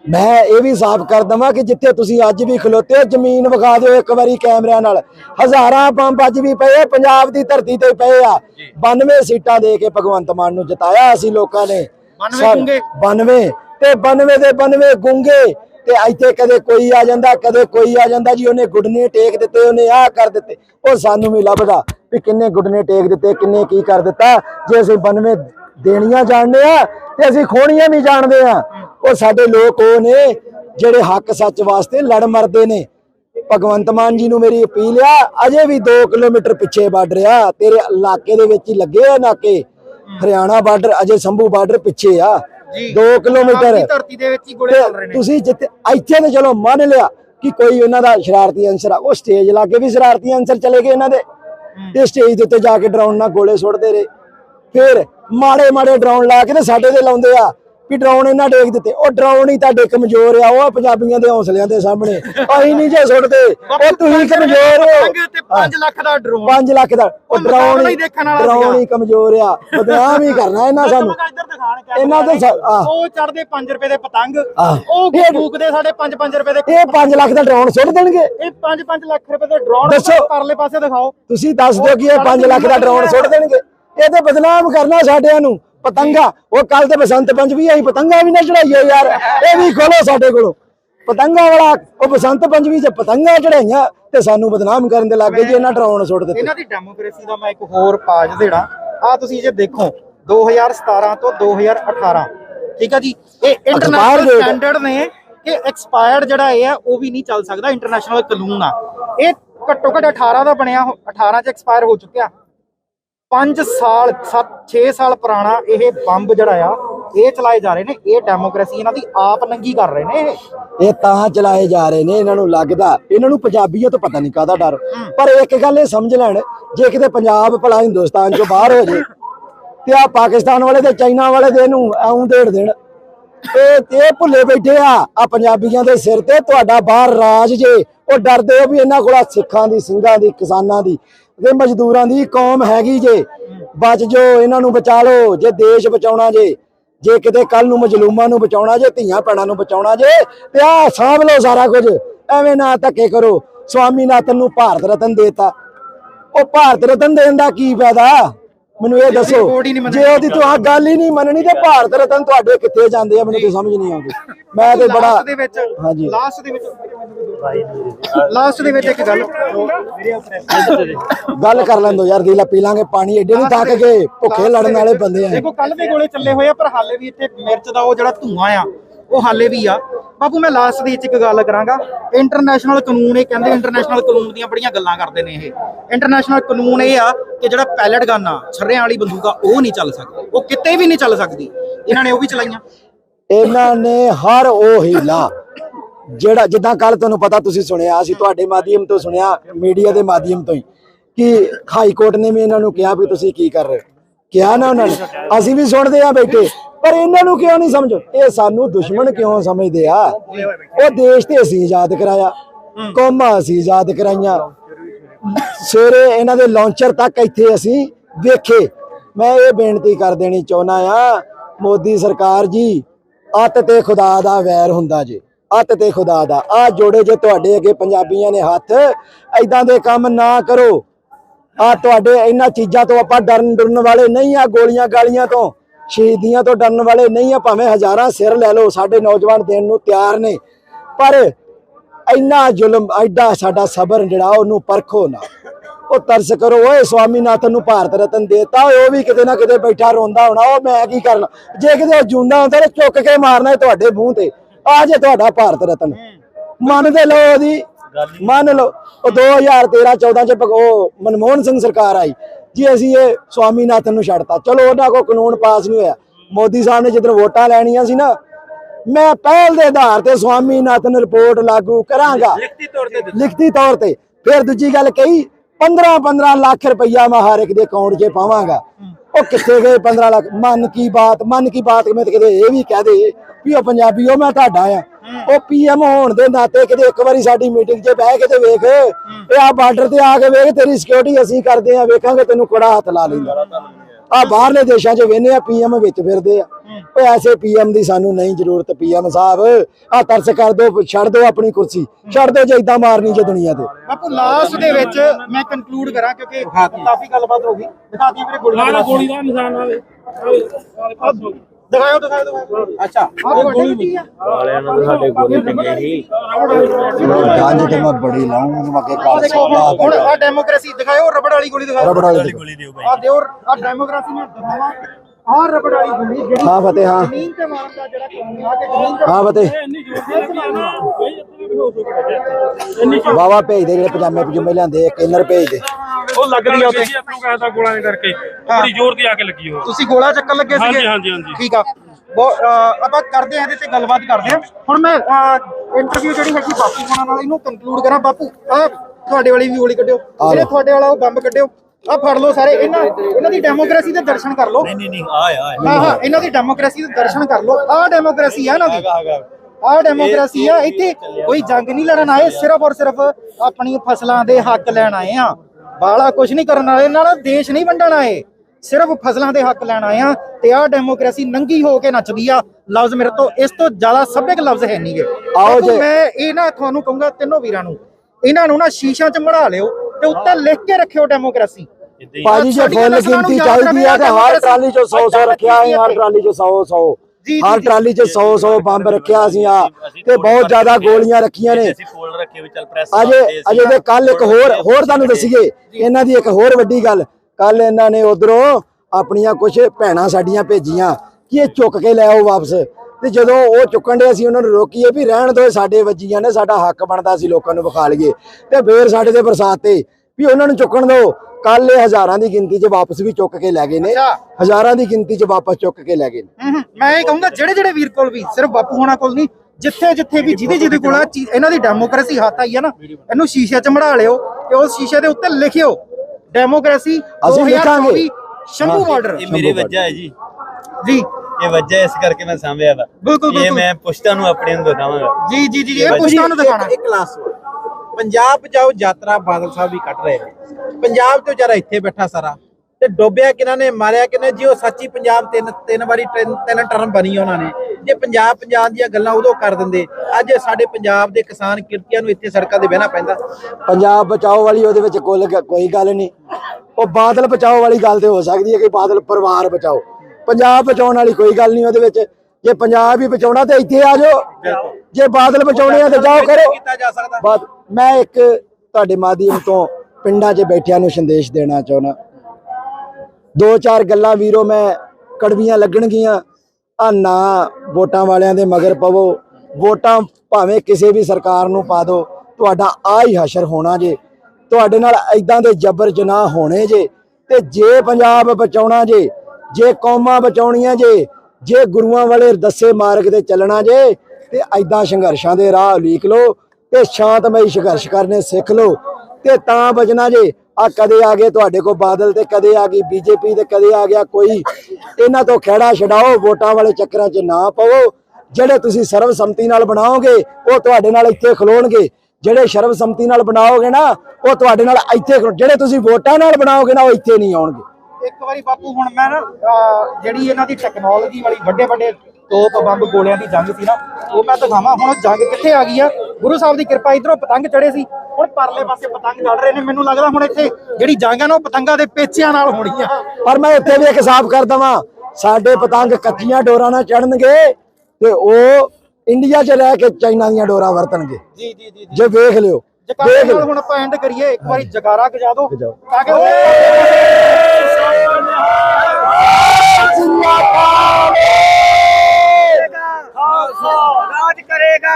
C: ਮੈਂ ਇਹ ਵੀ ਸਾਫ਼ ਕਰ ਦਵਾਂ ਕਿ ਜਿੱਥੇ ਤੁਸੀਂ ਅੱਜ ਵੀ ਖਲੋਤੇ ਹੋ ਜ਼ਮੀਨ ਵਿਖਾ ਦਿਓ ਇੱਕ ਵਾਰੀ ਕੈਮਰਿਆਂ ਨਾਲ। ਹਜ਼ਾਰਾਂ ਬੰਬ ਅੱਜ ਵੀ ਪਏ ਆ ਪੰਜਾਬ ਦੀ ਧਰਤੀ ਤੇ ਪਏ ਆ। 92 ਸੀਟਾਂ ਦੇ ਕੇ ਭਗਵੰਤ ਮਾਨ ਨੂੰ ਜਿਤਾਇਆ ਅਸੀਂ ਲੋਕਾਂ ਨੇ।
A: 92
C: ਸਰ,
A: ਗੁੰਗੇ।
C: 92 ਤੇ 92 ਦੇ 92 ਗੁੰਗੇ। ਤੇ ਇੱਥੇ ਕਦੇ ਕੋਈ ਆ ਜਾਂਦਾ, ਕਦੇ ਕੋਈ ਆ ਜਾਂਦਾ ਜੀ, ਉਹਨੇ ਗੁੱਡਨੇ ਟੇਕ ਦਿੱਤੇ, ਉਹਨੇ ਆਹ ਕਰ ਦਿੱਤੇ। ਉਹ ਸਾਨੂੰ ਵੀ ਲੱਭਦਾ ਵੀ ਕਿੰਨੇ ਗੁੱਡਨੇ ਟੇਕ ਦਿੱਤੇ, ਕਿੰਨੇ ਕੀ ਕਰ ਦਿੱਤਾ। ਜੇ ਅਸੀਂ 92 ਦੇਣੀਆਂ ਜਾਣਦੇ ਆ, ਤੇ ਅਸੀਂ ਖੋਣੀਆਂ ਵੀ ਜਾਣਦੇ ਆ। ਉਹ ਸਾਡੇ ਲੋਕ ਉਹ ਨੇ, ਜਿਹੜੇ ਹੱਕ ਸੱਚ ਵਾਸਤੇ ਲੜ ਮਰਦੇ ਨੇ। ਭਗਵੰਤ ਮਾਨ ਜੀ ਨੂੰ ਮੇਰੀ ਅਪੀਲ ਆ, ਅਜੇ ਵੀ 2 ਕਿਲੋਮੀਟਰ ਪਿੱਛੇ ਬਾਰਡਰ ਆ, ਤੇਰੇ ਇਲਾਕੇ ਦੇ ਵਿੱਚ ਹੀ ਲੱਗੇ ਆ ਨਾਕੇ। ਹਰਿਆਣਾ ਬਾਰਡਰ, ਅਜੇ ਸੰਭੂ ਬਾਰਡਰ ਪਿੱਛੇ ਆ। 2 ਕਿਲੋਮੀਟਰ।
A: ਧਰਤੀ ਦੇ ਵਿੱਚ ਹੀ ਗੋਲੇ ਚੱਲ ਰਹੇ ਨੇ।
C: ਤੁਸੀਂ ਜਿੱਥੇ ਇੱਥੇ ਤੇ ਚਲੋ ਮੰਨ ਲਿਆ ਕਿ ਕੋਈ ਉਹਨਾਂ ਦਾ ਸ਼ਰਾਰਤੀ ਅੰਸਰ ਆ। ਉਹ ਸਟੇਜ ਲਾ ਕੇ ਵੀ ਸ਼ਰਾਰਤੀ ਅੰਸਰ ਚਲੇ ਗਏ ਇਹਨਾਂ ਦੇ। ਤੇ ਸਟੇਜ ਦੇ ਉੱਤੇ ਜਾ ਕੇ ਡਰਾਉਣ ਨਾਲ ਗੋਲੇ ਸੁੱਟਦੇ ਰਹੇ। ਫਿਰ ਮਾੜੇ ਮਾੜੇ ਡਰਾਉਣ ਲਾ ਕੇ ਤੇ ਸਾਡੇ ਤੇ ਲਾਉਂਦੇ ਆ। ਵੀ ਡਰਾਉਣ ਇਹਨਾਂ ਡੇਕ ਦਿੱਤੇ। ਉਹ ਡਰਾਉਣ ਹੀ ਤੁਹਾਡੇ ਕਮਜ਼ੋਰ ਆ ਉਹ ਪੰਜਾਬੀਆਂ ਦੇ ਹੌਸਲਿਆਂ ਦੇ ਸਾਹਮਣੇ। ਅਸੀਂ ਨਹੀਂ ਜੇ ਸੁੱਟਦੇ। ਉਹ ਤੁਸੀਂ ਕਮਜ਼ੋਰ ਹੋ।
A: ਪਤੰਗ ਤੇ 5 ਲੱਖ ਦਾ ਡਰੋਨ
C: 5 ਲੱਖ ਦਾ। ਉਹ ਡਰਾਉਣ ਹੀ ਡਰਾਉਣ। ਹੀ ਕਮਜ਼ੋਰ ਆ। ਬਦਨਾਮ ਹੀ ਕਰਨਾ ਇਹਨਾਂ ਸਾਨੂੰ। ਇਹਨਾਂ ਦੇ।
A: ਉਹ ਚੜਦੇ 5 ਰੁਪਏ ਦੇ ਪਤੰਗ। ਉਹ ਫੂਕਦੇ ਸਾਡੇ 5-5 ਰੁਪਏ ਦੇ
C: ਇਹ 5 ਲੱਖ ਦਾ ਡਰਾਉਣ ਸੁੱਟ ਦੇਣਗੇ।
A: ਇਹ 5-5 ਲੱਖ ਰੁਪਏ ਦੇ ਡਰੋਨ
C: ਦੱਸੋ।
A: ਪਰਲੇ ਪਾਸੇ ਦਿਖਾਓ।
C: ਤੁਸੀਂ ਦੱਸ ਦਿਓ ਕਿ ਇਹ 5 ਲੱਖ ਦਾ ਡਰਾਉਣ ਸੁੱਟ ਦੇਣਗੇ। ਇਹ ਤੇ ਬਦਨਾਮ ਕਰਨਾ ਸਾਡਿਆਂ ਨੂੰ। ਪਤੰਗਾ ਉਹ ਕੱਲ ਤੇ ਬਸੰਤ ਪੰਚਮੀ ਆਈ ਪਤੰਗਾ ਵੀ ਨਾ ਚੜਾਈਓ ਯਾਰ। ਇਹ ਵੀ ਖੋਲੋ ਸਾਡੇ ਕੋਲੋਂ। ਪਤੰਗਾ ਵਾਲਾ ਉਹ ਬਸੰਤ ਪੰਚਮੀ 'ਚ ਪਤੰਗਾ ਚੜਾਈਆਂ ਤੇ ਸਾਨੂੰ ਬਦਨਾਮ ਕਰਨ ਦੇ ਲੱਗੇ ਜੀ ਇਹਨਾਂ ਡਰਾਉਣ ਸੁੱਟ ਦਿੱਤੇ।
A: ਇਹਨਾਂ ਦੀ ਡੈਮੋਕ੍ਰੇਸੀ ਦਾ ਮੈਂ ਇੱਕ ਹੋਰ ਪਾਜ ਦੇਣਾ ਆ ਤੁਸੀਂ ਜੇ ਦੇਖੋ 2017 ਤੋਂ 2018 ਠੀਕ ਆ ਜੀ? ਇਹ ਇੰਟਰਨੈਸ਼ਨਲ। ਸਟੈਂਡਰਡ ਨੇ ਕਿ ਐਕਸਪਾਇਰਡ ਜਿਹੜਾ ਇਹ ਆ ਉਹ ਵੀ ਨਹੀਂ ਚੱਲ ਸਕਦਾ ਇੰਟਰਨੈਸ਼ਨਲ ਕਾਨੂੰਨ ਆ। ਇਹ ਘੱਟੋ ਘੱਟ 18 ਦਾ ਬਣਿਆ ਹੋ- 18 ਚ ਐਕਸਪਾਇਰ ਹੋ ਚੁੱਕਿਆ। 5 ਸਾਲ 7 6 ਸਾਲ ਪੁਰਾਣਾ ਇਹ ਬੰਬ ਜਿਹੜਾ ਆ ਇਹ ਚਲਾਏ ਜਾ ਰਹੇ ਨੇ ਇਹ ਡੈਮੋਕ੍ਰੇਸੀ ਇਹਨਾਂ ਦੀ ਆਪ ਨੰਗੀ ਕਰ ਰਹੇ ਨੇ ਇਹ।
C: ਇਹ ਤਾਂ ਚਲਾਏ ਜਾ ਰਹੇ ਨੇ ਇਹਨਾਂ ਨੂੰ ਲੱਗਦਾ ਇਹਨਾਂ ਨੂੰ ਪੰਜਾਬੀਆਂ ਤੋਂ ਪਤਾ ਨਹੀਂ ਕਾਹਦਾ ਡਰ। ਪਰ ਇੱਕ ਗੱਲ ਇਹ ਸਮਝ ਲੈਣ ਜੇ ਕਿਤੇ ਪੰਜਾਬ ਭਲਾ ਹਿੰਦੁਸਤਾਨ ਚੋਂ ਬਾਹਰ ਹੋ ਜੇ ਤੇ ਆ ਪਾਕਿਸਤਾਨ ਵਾਲੇ ਤੇ ਚਾਈਨਾ ਵਾਲੇ ਦੇ ਇਹਨੂੰ ਐਉਂ ਦੇੜ ਦੇਣ। ਇਹ ਤੇ ਇਹ ਭੁੱਲੇ ਬੈਠੇ ਆ ਆ ਪੰਜਾਬੀਆਂ ਦੇ ਸਿਰ ਤੇ ਤੁਹਾਡਾ ਬਾਹਰ ਰਾਜ ਜੇ ਉਹ ਡਰਦੇ ਹੋ ਵੀ ਇਹਨਾਂ ਕੋਲ ਸਿੱਖਾਂ ਦੀ ਸਿੰਘਾਂ ਦੀ ਕਿਸਾਨਾਂ ਦੀ। ਤੇ ਮਜ਼ਦੂਰਾਂ ਦੀ ਕੌਮ ਹੈਗੀ ਜੇ। ਬਚ ਜੋ ਇਹਨਾਂ ਨੂੰ ਬਚਾ ਲਓ, ਜੇ ਦੇਸ਼ ਬਚਾਉਣਾ ਜੇ ਜੇ ਕਿਤੇ ਕੱਲ ਨੂੰ ਮਜਲੂਮਾਂ ਨੂੰ ਬਚਾਉਣਾ ਜੇ, ਧੀਆਂ ਭੈਣਾਂ ਨੂੰ ਬਚਾਉਣਾ ਜੇ, ਤੇ ਆ ਸਾਂਭ ਲਓ ਸਾਰਾ ਕੁਝ। ਐਵੇਂ ਨਾ ਧੱਕੇ ਕਰੋ। ਸਵਾਮੀਨਾਥਨ ਨੂੰ ਭਾਰਤ ਰਤਨ ਦੇਤਾ। ਉਹ ਭਾਰਤ ਰਤਨ ਦੇਣ ਦਾ ਕੀ ਫਾਇਦਾ? ਮੈਨੂੰ ਇਹ ਦੱਸੋ। ਜੇ ਉਹਦੀ ਤੂੰ ਆ ਗੱਲ ਹੀ ਨਹੀਂ ਮੰਨਣੀ ਤੇ ਭਾਰਤ ਰਤਨ ਤੁਹਾਡੇ ਕਿੱਥੇ ਜਾਂਦੇ ਆ ਮੈਨੂੰ ਤੇ ਸਮਝ ਨਹੀਂ ਆਉਂਦੀ ਮੈਂ ਤੇ ਬੜਾ
A: ਲਾਸਟ ਦੇ ਵਿੱਚ
C: ਹਾਂਜੀ।
A: ਲਾਸਟ ਦੇ ਵਿੱਚ ਲਾਸਟ ਦੇ ਵਿੱਚ ਇੱਕ ਗੱਲ
C: ਗੱਲ ਕਰ ਲੈਂਦੋ ਯਾਰ ਦੀਲਾ ਪੀ ਲਾਂਗੇ ਪਾਣੀ ਐਡੇ ਨਹੀਂ ਥੱਕ ਗਏ ਭੁੱਖੇ ਲੜਨ ਵਾਲੇ ਬੰਦੇ ਆ
A: ਦੇਖੋ ਕੱਲ ਦੇ ਗੋਲੇ ਚੱਲੇ ਹੋਏ ਆ ਪਰ ਹਾਲੇ ਵੀ ਇੱਥੇ ਮਿਰਚ ਦਾ ਉਹ ਜਿਹੜਾ ਧੂਆਂ ਆ ਉਹ ਹਾਲੇ ਵੀ ਆ। ਬਾਪੂ, ਮੈਂ ਲਾਸਟ ਦੇ ਵਿੱਚ ਇੱਕ ਗੱਲ ਕਰਾਂਗਾ। ਇੰਟਰਨੈਸ਼ਨਲ ਕਾਨੂੰਨ ਇਹ ਕਹਿੰਦੇ ਇੰਟਰਨੈਸ਼ਨਲ ਕਾਨੂੰਨ ਦੀਆਂ ਬੜੀਆਂ ਗੱਲਾਂ ਕਰਦੇ ਨੇ ਇਹ। ਇੰਟਰਨੈਸ਼ਨਲ ਕਾਨੂੰਨ ਇਹ ਆ ਕਿ ਜਿਹੜਾ ਪੈਲਟ ਗਨ ਆ ਛਰਰਿਆਂ ਵਾਲੀ ਬੰਦੂਕ ਆ, ਉਹ ਨਹੀਂ ਚੱਲ ਸਕਦੀ। ਉਹ ਕਿਤੇ ਵੀ ਨਹੀਂ ਚੱਲ ਸਕਦੀ। ਇਹਨਾਂ ਨੇ ਉਹ ਵੀ ਚਲਾਈਆਂ।
C: ਇਹਨਾਂ ਨੇ ਹਰ ਉਹ ਹੀਲਾ ਜਿਹੜਾ, ਜਿੱਦਾਂ ਕੱਲ ਤੁਹਾਨੂੰ ਪਤਾ ਤੁਸੀਂ ਸੁਣਿਆ, ਅਸੀਂ ਤੁਹਾਡੇ ਮਾਧਿਅਮ ਤੋਂ ਸੁਣਿਆ, ਮੀਡੀਆ ਦੇ ਮਾਧਿਅਮ ਤੋਂ ਹੀ, ਕਿ ਹਾਈ ਕੋਰਟ ਨੇ ਵੀ ਇਹਨਾਂ ਨੂੰ ਕਿਹਾ ਵੀ ਤੁਸੀਂ ਕੀ ਕਰ ਰਹੇ ਹੋ। ਕਿਹਾ ਨਾ ਉਹਨਾਂ ਨੇ। ਅਸੀਂ ਵੀ ਸੁਣਦੇ ਆ ਬੈਠੇ। ਪਰ ਇਹਨਾਂ ਨੂੰ ਕਿਉਂ ਨਹੀਂ ਸਮਝ? ਇਹ ਸਾਨੂੰ ਦੁਸ਼ਮਣ ਕਿਉਂ ਸਮਝਦੇ ਆ? ਉਹ ਦੇਸ਼ ਤੇ ਅਸੀਂ ਆਜ਼ਾਦ ਕਰਾਇਆ। ਕੌਮਾਂ ਅਸੀਂ ਆਜ਼ਾਦ ਕਰਾਈਆਂ। ਸਵੇਰੇ ਇਹਨਾਂ ਦੇ ਲਾਂਚਰ ਤੱਕ ਇੱਥੇ ਅਸੀਂ ਵੇਖੇ। ਮੈਂ ਇਹ ਬੇਨਤੀ ਕਰ ਦੇਣੀ ਚਾਹੁੰਦਾ ਆ, ਮੋਦੀ ਸਰਕਾਰ ਜੀ, ਅੱਤ ਤੇ ਖੁਦਾ ਦਾ ਵੈਰ ਹੁੰਦਾ ਜੇ। ਅੱਤ ਤੇ ਖੁਦਾ ਦਾ। ਆ ਜੋੜੇ ਜੇ ਤੁਹਾਡੇ ਅੱਗੇ ਪੰਜਾਬੀਆਂ ਨੇ ਹੱਥ ਐਦਾਂ ਦੇ ਕੰਮ ਨਾ ਕਰੋ। ਆ ਤੁਹਾਡੇ ਇਹਨਾਂ ਚੀਜ਼ਾਂ ਤੋਂ ਆਪਾਂ ਡਰਨ ਡਰਨ ਵਾਲੇ ਨਹੀਂ ਆ, ਗੋਲੀਆਂ ਗਾਲੀਆਂ ਤੋਂ। ਸ਼ਹੀਦੀਆਂ ਤੋਂ ਡਰਨ ਵਾਲੇ ਨਹੀਂ ਆ ਭਾਵੇਂ ਹਜ਼ਾਰਾਂ ਸਿਰ ਲੈ ਲਓ ਸਾਡੇ ਨੌਜਵਾਨ ਦੇਣ ਨੂੰ ਤਿਆਰ ਨੇ। ਪਰ ਇੰਨਾ ਜ਼ੁਲਮ ਐਡਾ ਸਾਡਾ ਸਬਰ ਜਿਹੜਾ ਉਹਨੂੰ ਪਰਖੋ ਨਾ। ਉਹ ਤਰਸ ਕਰੋ ਓਏ ਸਵਾਮੀਨਾਥਨ ਨੂੰ ਭਾਰਤ ਰਤਨ ਦੇਤਾ ਉਹ ਵੀ ਕਿਤੇ ਨਾ ਕਿਤੇ ਬੈਠਾ ਰੋਂਦਾ ਹੋਣਾ ਉਹ ਮੈਂ ਕੀ ਕਰਨਾ? ਜੇ ਕਿਤੇ ਉਹ ਜੂੰਦਾ ਹੁੰਦਾ ਤੇ ਚੁੱਕ ਕੇ ਮਾਰਨਾ ਤੁਹਾਡੇ ਮੂੰਹ ਤੇ। ਆ ਜੇ ਤੁਹਾਡਾ ਭਾਰਤ ਰਤਨ। ਮੰਨਦੇ ਲਓ ਉਹਦੀ ਮੰਨ ਲਓ ਉਹ 2013 14 ਚ ਉਹ ਮਨਮੋਹਨ ਸਿੰਘ ਸਰਕਾਰ ਆਈ ਜੀ ਅਸੀਂ ਇਹ ਸਵਾਮੀਨਾਥਨ ਨੂੰ ਛੱਡਤਾ। ਚਲੋ ਉਹਨਾਂ ਕੋ ਕਾਨੂੰਨ ਪਾਸ ਨਹੀਂ ਹੋਇਆ। ਮੋਦੀ ਸਾਹਿਬ ਨੇ ਜਦੋਂ ਵੋਟਾਂ ਲੈਣੀਆਂ ਸੀ ਨਾ ਮੈਂ ਪਹਿਲ ਦੇ ਆਧਾਰ ਤੇ ਸਵਾਮੀਨਾਥਨ ਰਿਪੋਰਟ ਲਾਗੂ ਕਰਾਂਗਾ।
D: ਲਿਖਤੀ ਤੌਰ ਤੇ।
C: ਲਿਖਤੀ ਤੌਰ ਤੇ। ਫਿਰ ਦੂਜੀ ਗੱਲ ਕਹੀ 15 15 ਲੱਖ ਰੁਪਈਆ ਮੈਂ ਹਰ ਇੱਕ ਦੇ ਅਕਾਊਂਟ 'ਚ ਪਾਵਾਂਗਾ। ਉਹ ਕਿੱਥੇ ਗਏ 15 ਲੱਖ? ਮਨ ਕੀ ਬਾਤ ਮਨ ਕੀ ਬਾਤ ਮੈਂ ਤੇ ਕਿਤੇ ਇਹ ਵੀ ਕਹਿ ਦੇ ਵੀ ਉਹ ਪੰਜਾਬੀ ਉਹ ਮੈਂ ਤੁਹਾਡਾ ਆ। ਉਹ ਪੀਐਮ ਹੋਣ ਦੇ ਨਾਤੇ ਕਿਤੇ ਇੱਕ ਵਾਰੀ ਸਾਡੀ ਮੀਟਿੰਗ 'ਚ ਬਹਿ ਕੇ ਤੇ ਵੇਖ। ਇਹ ਆ ਬਾਰਡਰ ਤੇ ਆ ਕੇ ਵੇਖ ਤੇਰੀ ਸਿਕਿਉਰਿਟੀ ਅਸੀਂ ਕਰਦੇ ਆ ਵੇਖਾਂਗੇ ਤੈਨੂੰ ਕੜਾ ਹੱਥ ਲਾ ਲੈਂਦਾ। ਆ ਬਾਹਰਲੇ ਦੇਸ਼ਾਂ 'ਚ ਵੇਨੇ ਆ ਪੀਐਮ ਵਿੱਚ ਫਿਰਦੇ ਆ। ਓਏ ਐਸੇ ਪੀਐਮ ਦੀ ਸਾਨੂੰ ਨਹੀਂ ਜ਼ਰੂਰਤ ਪੀਐਮ ਸਾਹਿਬ। ਆ ਤਰਸ ਕਰ ਦੋ ਛੱਡ ਦੋ ਆਪਣੀ ਕੁਰਸੀ। ਛੱਡ ਦੋ ਜੇ ਇਦਾਂ ਮਾਰਨੀ ਜੇ ਦੁਨੀਆ ਤੇ।
A: ਬਾਪੂ ਲਾਸਟ ਦੇ ਵਿੱਚ ਮੈਂ ਕੰਕਲੂਡ ਕਰਾਂ ਕਿਉਂਕਿ ਕਾਫੀ ਗੱਲਬਾਤ ਹੋ ਗਈ। ਦਿਖਾਤੀ ਵੀਰੇ ਗੋਲੀ
E: ਨਾ ਗੋਲੀ ਦਾ ਨਿਸ਼ਾਨ ਆਵੇ
A: ਦਿਖਾਓ ਦਿਖਾਓ ਦਿਖਾਓ
D: ਅੱਛਾ।
A: ਆਹ ਗੋਲੀ ਕੀ ਆ?
B: ਵਾਲਿਆਂ ਨਾਲ ਸਾਡੇ ਗੋਲੀ ਚੰਗੇ ਸੀ।
C: ਗੰਜ ਤੇ ਮੈਂ ਬੜੀ ਲਾਉਂ ਮੈਂ ਅੱਗੇ
A: ਆਹ
C: ਕਾਲ
A: ਦੇਖੋ ਹੁਣ ਹੁਣ ਆ ਡੈਮੋਕ੍ਰੇਸੀ ਦਿਖਾਓ ਰਬੜ ਵਾਲੀ ਗੋਲੀ ਦਿਖਾਓ
C: ਰਬੜ ਵਾਲੀ
B: ਗੋਲੀ। ਦਿਓ ਬਾਈ
A: ਆ ਦਿਓ ਆ ਡੈਮੋਕ੍ਰੇਸੀ ਮੈਂ ਦਿਖਾਵਾਂ ਆ ਰਬੜ ਵਾਲੀ ਗੋਲੀ ਜਿਹੜੀ
C: ਹਾਂ ਫਤਿਹ ਹਾਂ।
A: ਜ਼ਮੀਨ ਤੇ ਮਾਰਨ ਦਾ ਜਿਹੜਾ ਕਾਨੂੰਨ ਆ ਕਿ ਜ਼ਮੀਨ ਤੇ
C: ਹਾਂ ਫਤਿਹ।
E: ਇੰਨੀ ਜ਼ੋਰ ਦੀ ਲੱਗੀ ਆ ਨਾ ਕੋਈ ਇੱਥੇ ਵੀ ਹੋ ਸਕਦਾ ਇੰਨੀ
C: ਬਾਵਾ ਭੇਜ ਦੇ ਜਿਹੜੇ ਪਜਾਮੇ ਪਜੂਮੇ ਲਿਆਂਦੇ ਕੇਨਰ ਭੇਜ ਦੇ
E: ਉਹ ਲੱਗਦੀ ਆ ਉੱਤੇ ਆਪਣੂ ਕਹਿੰਦਾ ਗੋਲਾਂ ਦੇ ਕਰਕੇ ਬੜੀ ਜ਼ੋਰ ਦੀ ਆ ਕੇ ਲੱਗੀ ਉਹ।
A: ਤੁਸੀਂ ਗੋਲਾ ਚੱਕਣ ਲੱਗੇ ਸੀਗੇ?
E: ਹਾਂਜੀ, ਹਾਂਜੀ, ਹਾਂਜੀ।
A: ਠੀਕ ਆ। ਆਪਾਂ ਕਰਦੇ ਆ ਇਹਦੇ ਤੇ ਗੱਲਬਾਤ ਕਰਦੇ ਆ ਹੁਣ ਮੈਂ ਇੰਟਰਵਿਊ ਜਿਹੜੀ ਹੈਗੀ ਬਾਪੂ ਹੋਣਾ ਨਾਲ ਇਹਨੂੰ ਕੰਕਲੂਡ ਕਰਾਂ। ਬਾਪੂ ਆ ਤੁਹਾਡੇ ਵਾਲੀ ਵੀ ਗੋਲੀ ਕੱਢਿਓ। ਜਿਹੜੇ ਤੁਹਾਡੇ ਵਾਲਾ ਉਹ ਬੰਬ ਕੱਢਿਓ। ਆ ਫੜ ਲਓ ਸਾਰੇ ਇਹਨਾਂ ਇਹਨਾਂ ਦੀ ਡੈਮੋਕ੍ਰੇਸੀ ਦੇ ਦਰਸ਼ਨ ਕਰ ਲਓ।
B: ਨਹੀਂ ਨਹੀਂ ਨਹੀਂ ਆ ਆ
A: ਹਾਂ। ਹਾਂ ਇਹਨਾਂ ਦੀ ਡੈਮੋਕ੍ਰੇਸੀ ਦੇ ਦਰਸ਼ਨ ਕਰ ਲਓ। ਆ ਡੈਮੋਕ੍ਰੇਸੀ ਆ ਇਹਨਾਂ ਦੀ। ਆ ਡੈਮੋਕ੍ਰੇਸੀ ਆ ਇੱਥੇ ਕੋਈ ਜੰਗ ਨਹੀਂ ਲੜਨ ਆਏ ਸਿਰਫ ਔਰ ਸਿਰਫ ਆਪਣੀ ਫਸਲਾਂ ਦੇ ਹੱਕ ਲੈਣ ਆਏ ਆ। ਬਾਲਾ ਕੁਝ ਨਹੀਂ ਕਰਨ ਵਾਲੇ ਨਾਲ ਦੇਸ਼ ਨਹੀਂ ਵੰਡਣ ਆਏ। ਸਿਰਫ ਫਸਲਾਂ ਦੇ ਹੱਕ ਲੈਣ ਆਏ ਆ ਤੇ ਆ ਡੈਮੋਕ੍ਰੇਸੀ ਨੰਗੀ ਹੋ ਕੇ ਨੱਚਦੀ ਆ। ਲਫ਼ਜ਼ ਮੇਰੇ ਤੋਂ ਇਸ ਤੋਂ ਜ਼ਿਆਦਾ ਸਭਿਅਕ ਲਫ਼ਜ਼ ਹੈ ਨਹੀਂਗੇ
C: ਆਓ ਜੇ-
A: ਮੈਂ ਇਹ ਨਾ ਤੁਹਾਨੂੰ ਕਹੂੰਗਾ ਤਿੰਨੋਂ ਵੀਰਾਂ ਨੂੰ ਇਹਨਾਂ ਨੂੰ ਨਾ ਸ਼ੀਸ਼ਾ 'ਚ ਮੜਾ ਲਿਓ। ਤੇ ਉੱਤੇ ਲਿਖ ਕੇ ਰੱਖਿਓ ਡੈਮੋਕ੍ਰੇਸੀ।
C: ਭਾਜੀ ਜੇ ਫੁੱਲ ਗਿਣਤੀ ਚਾਹੀਦੀ ਆ ਤੇ ਹਰ ਟਰਾਲੀ 'ਚ 100 100 ਰੱਖਿਆ ਹੈ ਹਰ। ਟਰਾਲੀ 'ਚ 100 100
A: ਜੀ, ਜੀ,
C: ਹਰ। ਟਰਾਲੀ 'ਚ 100 100 ਬੰਬ ਰੱਖਿਆ ਅਸੀਂ ਆ ਤੇ ਬਹੁਤ ਜ਼ਿਆਦਾ ਗੋਲੀਆਂ ਰੱਖੀਆਂ ਨੇ।
B: ਅਸੀਂ ਫੋਲ ਰੱਖੇ ਵੀ ਚੱਲ ਪ੍ਰੈਸ
C: ਅਜੇ ਅਜੇ ਦੇ ਕੱਲ ਇੱਕ ਹੋਰ ਹੋਰ ਤੁਹਾਨੂੰ ਦੱਸੀਏ ਇਹਨਾਂ ਦੀ ਇੱਕ ਹੋਰ ਵੱਡੀ ਗੱਲ। ਕੱਲ ਇਹਨਾਂ ਨੇ ਉਧਰੋਂ ਆਪਣੀਆਂ ਕੁਝ ਭੈਣਾਂ ਸਾਡੀਆਂ ਭੇਜੀਆਂ ਕਿ ਇਹ ਚੁੱਕ ਕੇ ਲੈ ਆਓ ਵਾਪਸ। ਤੇ ਜਦੋਂ ਉਹ ਚੁੱਕਣ ਦੇ ਅਸੀਂ ਉਹਨਾਂ ਨੂੰ ਰੋਕੀਏ ਵੀ ਰਹਿਣ ਇਹ ਸਾਡੇ ਵੱਜੀਆਂ ਨੇ ਸਾਡਾ ਹੱਕ ਬਣਦਾ ਸੀ ਲੋਕਾਂ ਨੂੰ ਵਿਖਾ ਲਈਏ। ਤੇ ਫੇਰ ਸਾਡੇ ਤੇ ਬਰਸਾਤ ਤੇ ਵੀ ਉਹਨਾਂ ਨੂੰ ਚੁੱਕਣ ਦਿਓ ਕੱਲ ਇਹ ਹਜ਼ਾਰਾਂ ਦੀ ਗਿਣਤੀ 'ਚ ਵਾਪਸ ਵੀ ਚੁੱਕ ਕੇ ਲੈ ਗਏ ਨੇ। ਹਜ਼ਾਰਾਂ ਦੀ ਗਿਣਤੀ 'ਚ ਵਾਪਸ ਚੁੱਕ ਕੇ ਲੈ ਗਏ ਨੇ।
A: ਮੈਂ ਇਹ ਕਹੂੰਗਾ ਜਿਹੜੇ ਜਿਹੜੇ ਵੀਰ ਕੋਲ ਵੀ ਸਿਰਫ ਬਾਪੂ ਹੋਣਾ ਕੋਲ ਨਹੀਂ ਜਿੱਥੇ ਜਿੱਥੇ ਵੀ ਜਿਹਦੇ ਜਿਹਦੇ ਕੋਲ ਇਹਨਾਂ ਦੀ ਡੈਮੋਕ੍ਰੇਸੀ ਹੱਥ ਆਈ ਹੈ ਨਾ ਇਹਨੂੰ ਸ਼ੀਸ਼ੇ 'ਚ ਮੜਾ ਲਿਓ ਤੇ ਉਸ ਸ਼ੀਸ਼ੇ ਦੇ ਉੱਤੇ ਲਿਖਿਓ ਡੈਮੋਕ੍ਰੇਸੀ
C: ਅਸੀਂ
A: 2024
C: ਲਿਖਾਂਗੇ।
A: ਸ਼ੰਭੂ ਬਾਰਡਰ।
B: ਇਹ ਮੇਰੀ ਵਜ੍ਹਾ ਹੈ ਜੀ।
A: ਜੀ।
B: ਇਹ ਵਜ੍ਹਾ ਇਸ ਕਰਕੇ ਮੈਂ ਸਾਂਭਿਆ ਵਾ।
A: ਬਿਲਕੁਲ,
B: ਇਹ
A: ਬਿਲਕੁਲ।
B: ਮੈਂ ਪੁਸ਼ਤਾਂ ਨੂੰ ਆਪਣੇ ਨੂੰ ਦਿਖਾਵਾਂਗਾ।
A: ਜੀ ਜੀ ਜੀ ਇਹ ਪੁਸ਼ਤਾਂ ਨੂੰ ਦਿਖਾਣਾ
D: ਇੱਕ ਕਲਾਸ ਪੰਜਾਬ ਜਾਓ ਯਾਤਰਾ ਬਾਦਲ ਸਾਹਿਬ ਵੀ ਕੱਢ ਰਹੇ ਨੇ। ਪੰਜਾਬ ਤੋਂ ਜਰਾ ਇੱਥੇ ਬੈਠਾ ਸਾਰਾ। ਤੇ ਡੋਬਿਆ ਕਿਨਾਂ ਨੇ ਮਾਰਿਆ ਕਿਨਾਂ ਜੀ ਉਹ ਸੱਚੀ ਪੰਜਾਬ ਤਿੰਨ ਤਿੰਨ ਵਾਰੀ ਤਿੰਨ ਟਰਮ ਬਣੀ ਉਹਨਾਂ ਨੇ। ਜੇ ਪੰਜਾਬ ਪੰਜਾਬ ਦੀਆਂ ਗੱਲਾਂ ਉਦੋਂ ਕਰ ਦਿੰਦੇ ਅੱਜ ਸਾਡੇ ਪੰਜਾਬ ਦੇ ਕਿਸਾਨ ਕਿਰਤੀਆਂ ਨੂੰ ਇੱਥੇ ਸੜਕਾਂ ਤੇ ਬਹਿਣਾ ਪੈਂਦਾ।
C: ਪੰਜਾਬ ਬਚਾਓ ਵਾਲੀ ਉਹਦੇ ਵਿੱਚ ਕੋਈ ਗੱਲ ਨਹੀਂ। ਉਹ ਬਾਦਲ ਬਚਾਓ ਵਾਲੀ ਗੱਲ ਤੇ ਹੋ ਸਕਦੀ ਹੈ ਕਿ ਬਾਦਲ ਪਰਿਵਾਰ ਬਚਾਓ। ਪੰਜਾਬ ਬਚਾਉਣ ਵਾਲੀ ਕੋਈ ਗੱਲ ਨਹੀਂ ਉਹਦੇ ਵਿੱਚ। ਜੇ ਪੰਜਾਬ ਹੀ ਬਚਾਉਣਾ ਤੇ ਇੱਥੇ ਆ ਜਾਓ। ਜੇ ਬਾਦਲ ਬਚਾਉਣੇ ਆ ਤੇ ਜਾਓ ਕਰੋ। ਮੈਂ ਇੱਕ ਤੁਹਾਡੇ ਮਾਧਿਅਮ ਤੋਂ ਪਿੰਡਾਂ 'ਚ ਬੈਠਿਆਂ ਨੂੰ ਸੰਦੇਸ਼ ਦੇਣਾ ਚਾਹੁੰਦਾ। ਦੋ ਚਾਰ ਗੱਲਾਂ ਵੀਰੋ ਮੈਂ ਕੜਵੀਆਂ ਲੱਗਣਗੀਆਂ। ਆ ਨਾ ਵੋਟਾਂ ਵਾਲਿਆਂ ਦੇ ਮਗਰ ਪਵੋ। ਵੋਟਾਂ ਭਾਵੇਂ ਕਿਸੇ ਵੀ ਸਰਕਾਰ ਨੂੰ ਪਾ ਦਿਓ। ਤੁਹਾਡਾ ਆ ਹੀ ਹਸ਼ਰ ਹੋਣਾ ਜੇ। ਤੁਹਾਡੇ ਨਾਲ ਐਦਾਂ ਦੇ ਜਬਰ ਜਨਾਹ ਹੋਣੇ ਜੇ। ਤੇ ਜੇ ਪੰਜਾਬ ਬਚਾਉਣਾ ਜੇ ਜੇ ਕੌਮਾਂ ਬਚਾਉਣੀਆਂ ਜੇ ਜੇ ਗੁਰੂਆਂ ਵਾਲੇ ਦੱਸੇ ਮਾਰਗ ਤੇ ਚੱਲਣਾ ਜੇ, ਤੇ ਐਦਾਂ ਸੰਘਰਸ਼ਾਂ ਦੇ ਰਾਹ ਉਲੀਕ ਲਓ, ਤੇ ਸ਼ਾਂਤਮਈ ਸੰਘਰਸ਼ ਕਰਨੇ ਸਿੱਖ ਲਓ, ਤੇ ਤਾਂ ਬਚਣਾ ਜੇ। ਆ ਕਦੇ ਆ ਗਏ ਤੁਹਾਡੇ ਕੋਲ ਬਾਦਲ ਤੇ, ਕਦੇ ਆ ਗਈ ਬੀਜੇਪੀ ਤੇ, ਕਦੇ ਆ ਗਿਆ ਕੋਈ। ਇਹਨਾਂ ਤੋਂ ਖਹਿੜਾ ਛਡਾਓ, ਵੋਟਾਂ ਵਾਲੇ ਚੱਕਰਾਂ 'ਚ ਨਾ ਪਵੋ। ਜਿਹੜੇ ਤੁਸੀਂ ਸਰਬਸੰਮਤੀ ਨਾਲ ਬਣਾਓਗੇ, ਉਹ ਤੁਹਾਡੇ ਨਾਲ ਇੱਥੇ ਖਲੋਣਗੇ। ਜਿਹੜੇ ਸਰਬਸੰਮਤੀ ਨਾਲ ਬਣਾਓਗੇ ਨਾ, ਉਹ ਤੁਹਾਡੇ ਨਾਲ ਇੱਥੇ ਖਲੋ, ਜਿਹੜੇ ਤੁਸੀਂ ਵੋਟਾਂ ਨਾਲ ਬਣਾਓਗੇ ਨਾ, ਉਹ ਇੱਥੇ ਨਹੀਂ ਆਉਣਗੇ।
A: ਇੱਕ ਵਾਰੀ ਬਾਪੂ ਹੁਣ ਮੈਂ ਨਾ ਅਹ, ਜਿਹੜੀ ਇਹਨਾਂ ਦੀ ਟੈਕਨੋਲੋਜੀ ਵਾਲੀ ਵੱਡੇ ਵੱਡੇ ਤੋਪ ਬੰਬ ਗੋਲਿਆਂ ਦੀ ਜੰਗ ਸੀ ਨਾ ਉਹ ਮੈਂ ਦਿਖਾਵਾਂ। ਹੁਣ ਉਹ ਜੰਗ ਕਿੱਥੇ ਆ ਗਈ ਆ? ਗੁਰੂ ਸਾਹਿਬ ਦੀ ਕਿਰਪਾ ਇਧਰੋਂ ਪਤੰਗ ਚੜੇ ਸੀ। ਹੁਣ ਪਰਲੇ ਪਾਸੇ ਪਤੰਗ ਚੜ ਰਹੇ ਨੇ। ਮੈਨੂੰ ਲੱਗਦਾ ਹੁਣ ਇੱਥੇ ਜਿਹੜੀ ਜੰਗ ਆ ਨਾ ਉਹ ਪਤੰਗਾਂ ਦੇ ਪੇਚਿਆਂ ਨਾਲ ਹੋਣੀ ਆ।
C: ਪਰ ਮੈਂ ਇੱਥੇ ਵੀ ਇੱਕ ਸਾਫ਼ ਕਰ ਦਵਾਂ ਸਾਡੇ ਪਤੰਗ ਕੱਚੀਆਂ ਡੋਰਾਂ ਨਾਲ ਚੜਨਗੇ ਤੇ ਉਹ ਇੰਡੀਆ 'ਚ ਰਹਿ ਕੇ ਚਾਈਨਾ ਦੀਆਂ ਡੋਰਾਂ ਵਰਤਣਗੇ।
A: ਜੀ ਜੀ ਜੀ।
C: ਜੇ ਵੇਖ ਲਿਓ।
A: ਜਕਾਰੇ
C: ਵੇਖ
A: ਨਾਲ
C: ਲਿਓ
A: ਹੁਣ ਆਪਾਂ ਐਂਡ ਕਰੀਏ ਇੱਕ ਵਾਰੀ ਜਗਾਰਾ ਗਜਾ ਦਿਓ
C: ਗਜਾਓ।
A: ਤਾਂ ਕਿ ਉਹ
C: ਖਾਲਸਾ। ਰਾਜ ਕਰੇਗਾ।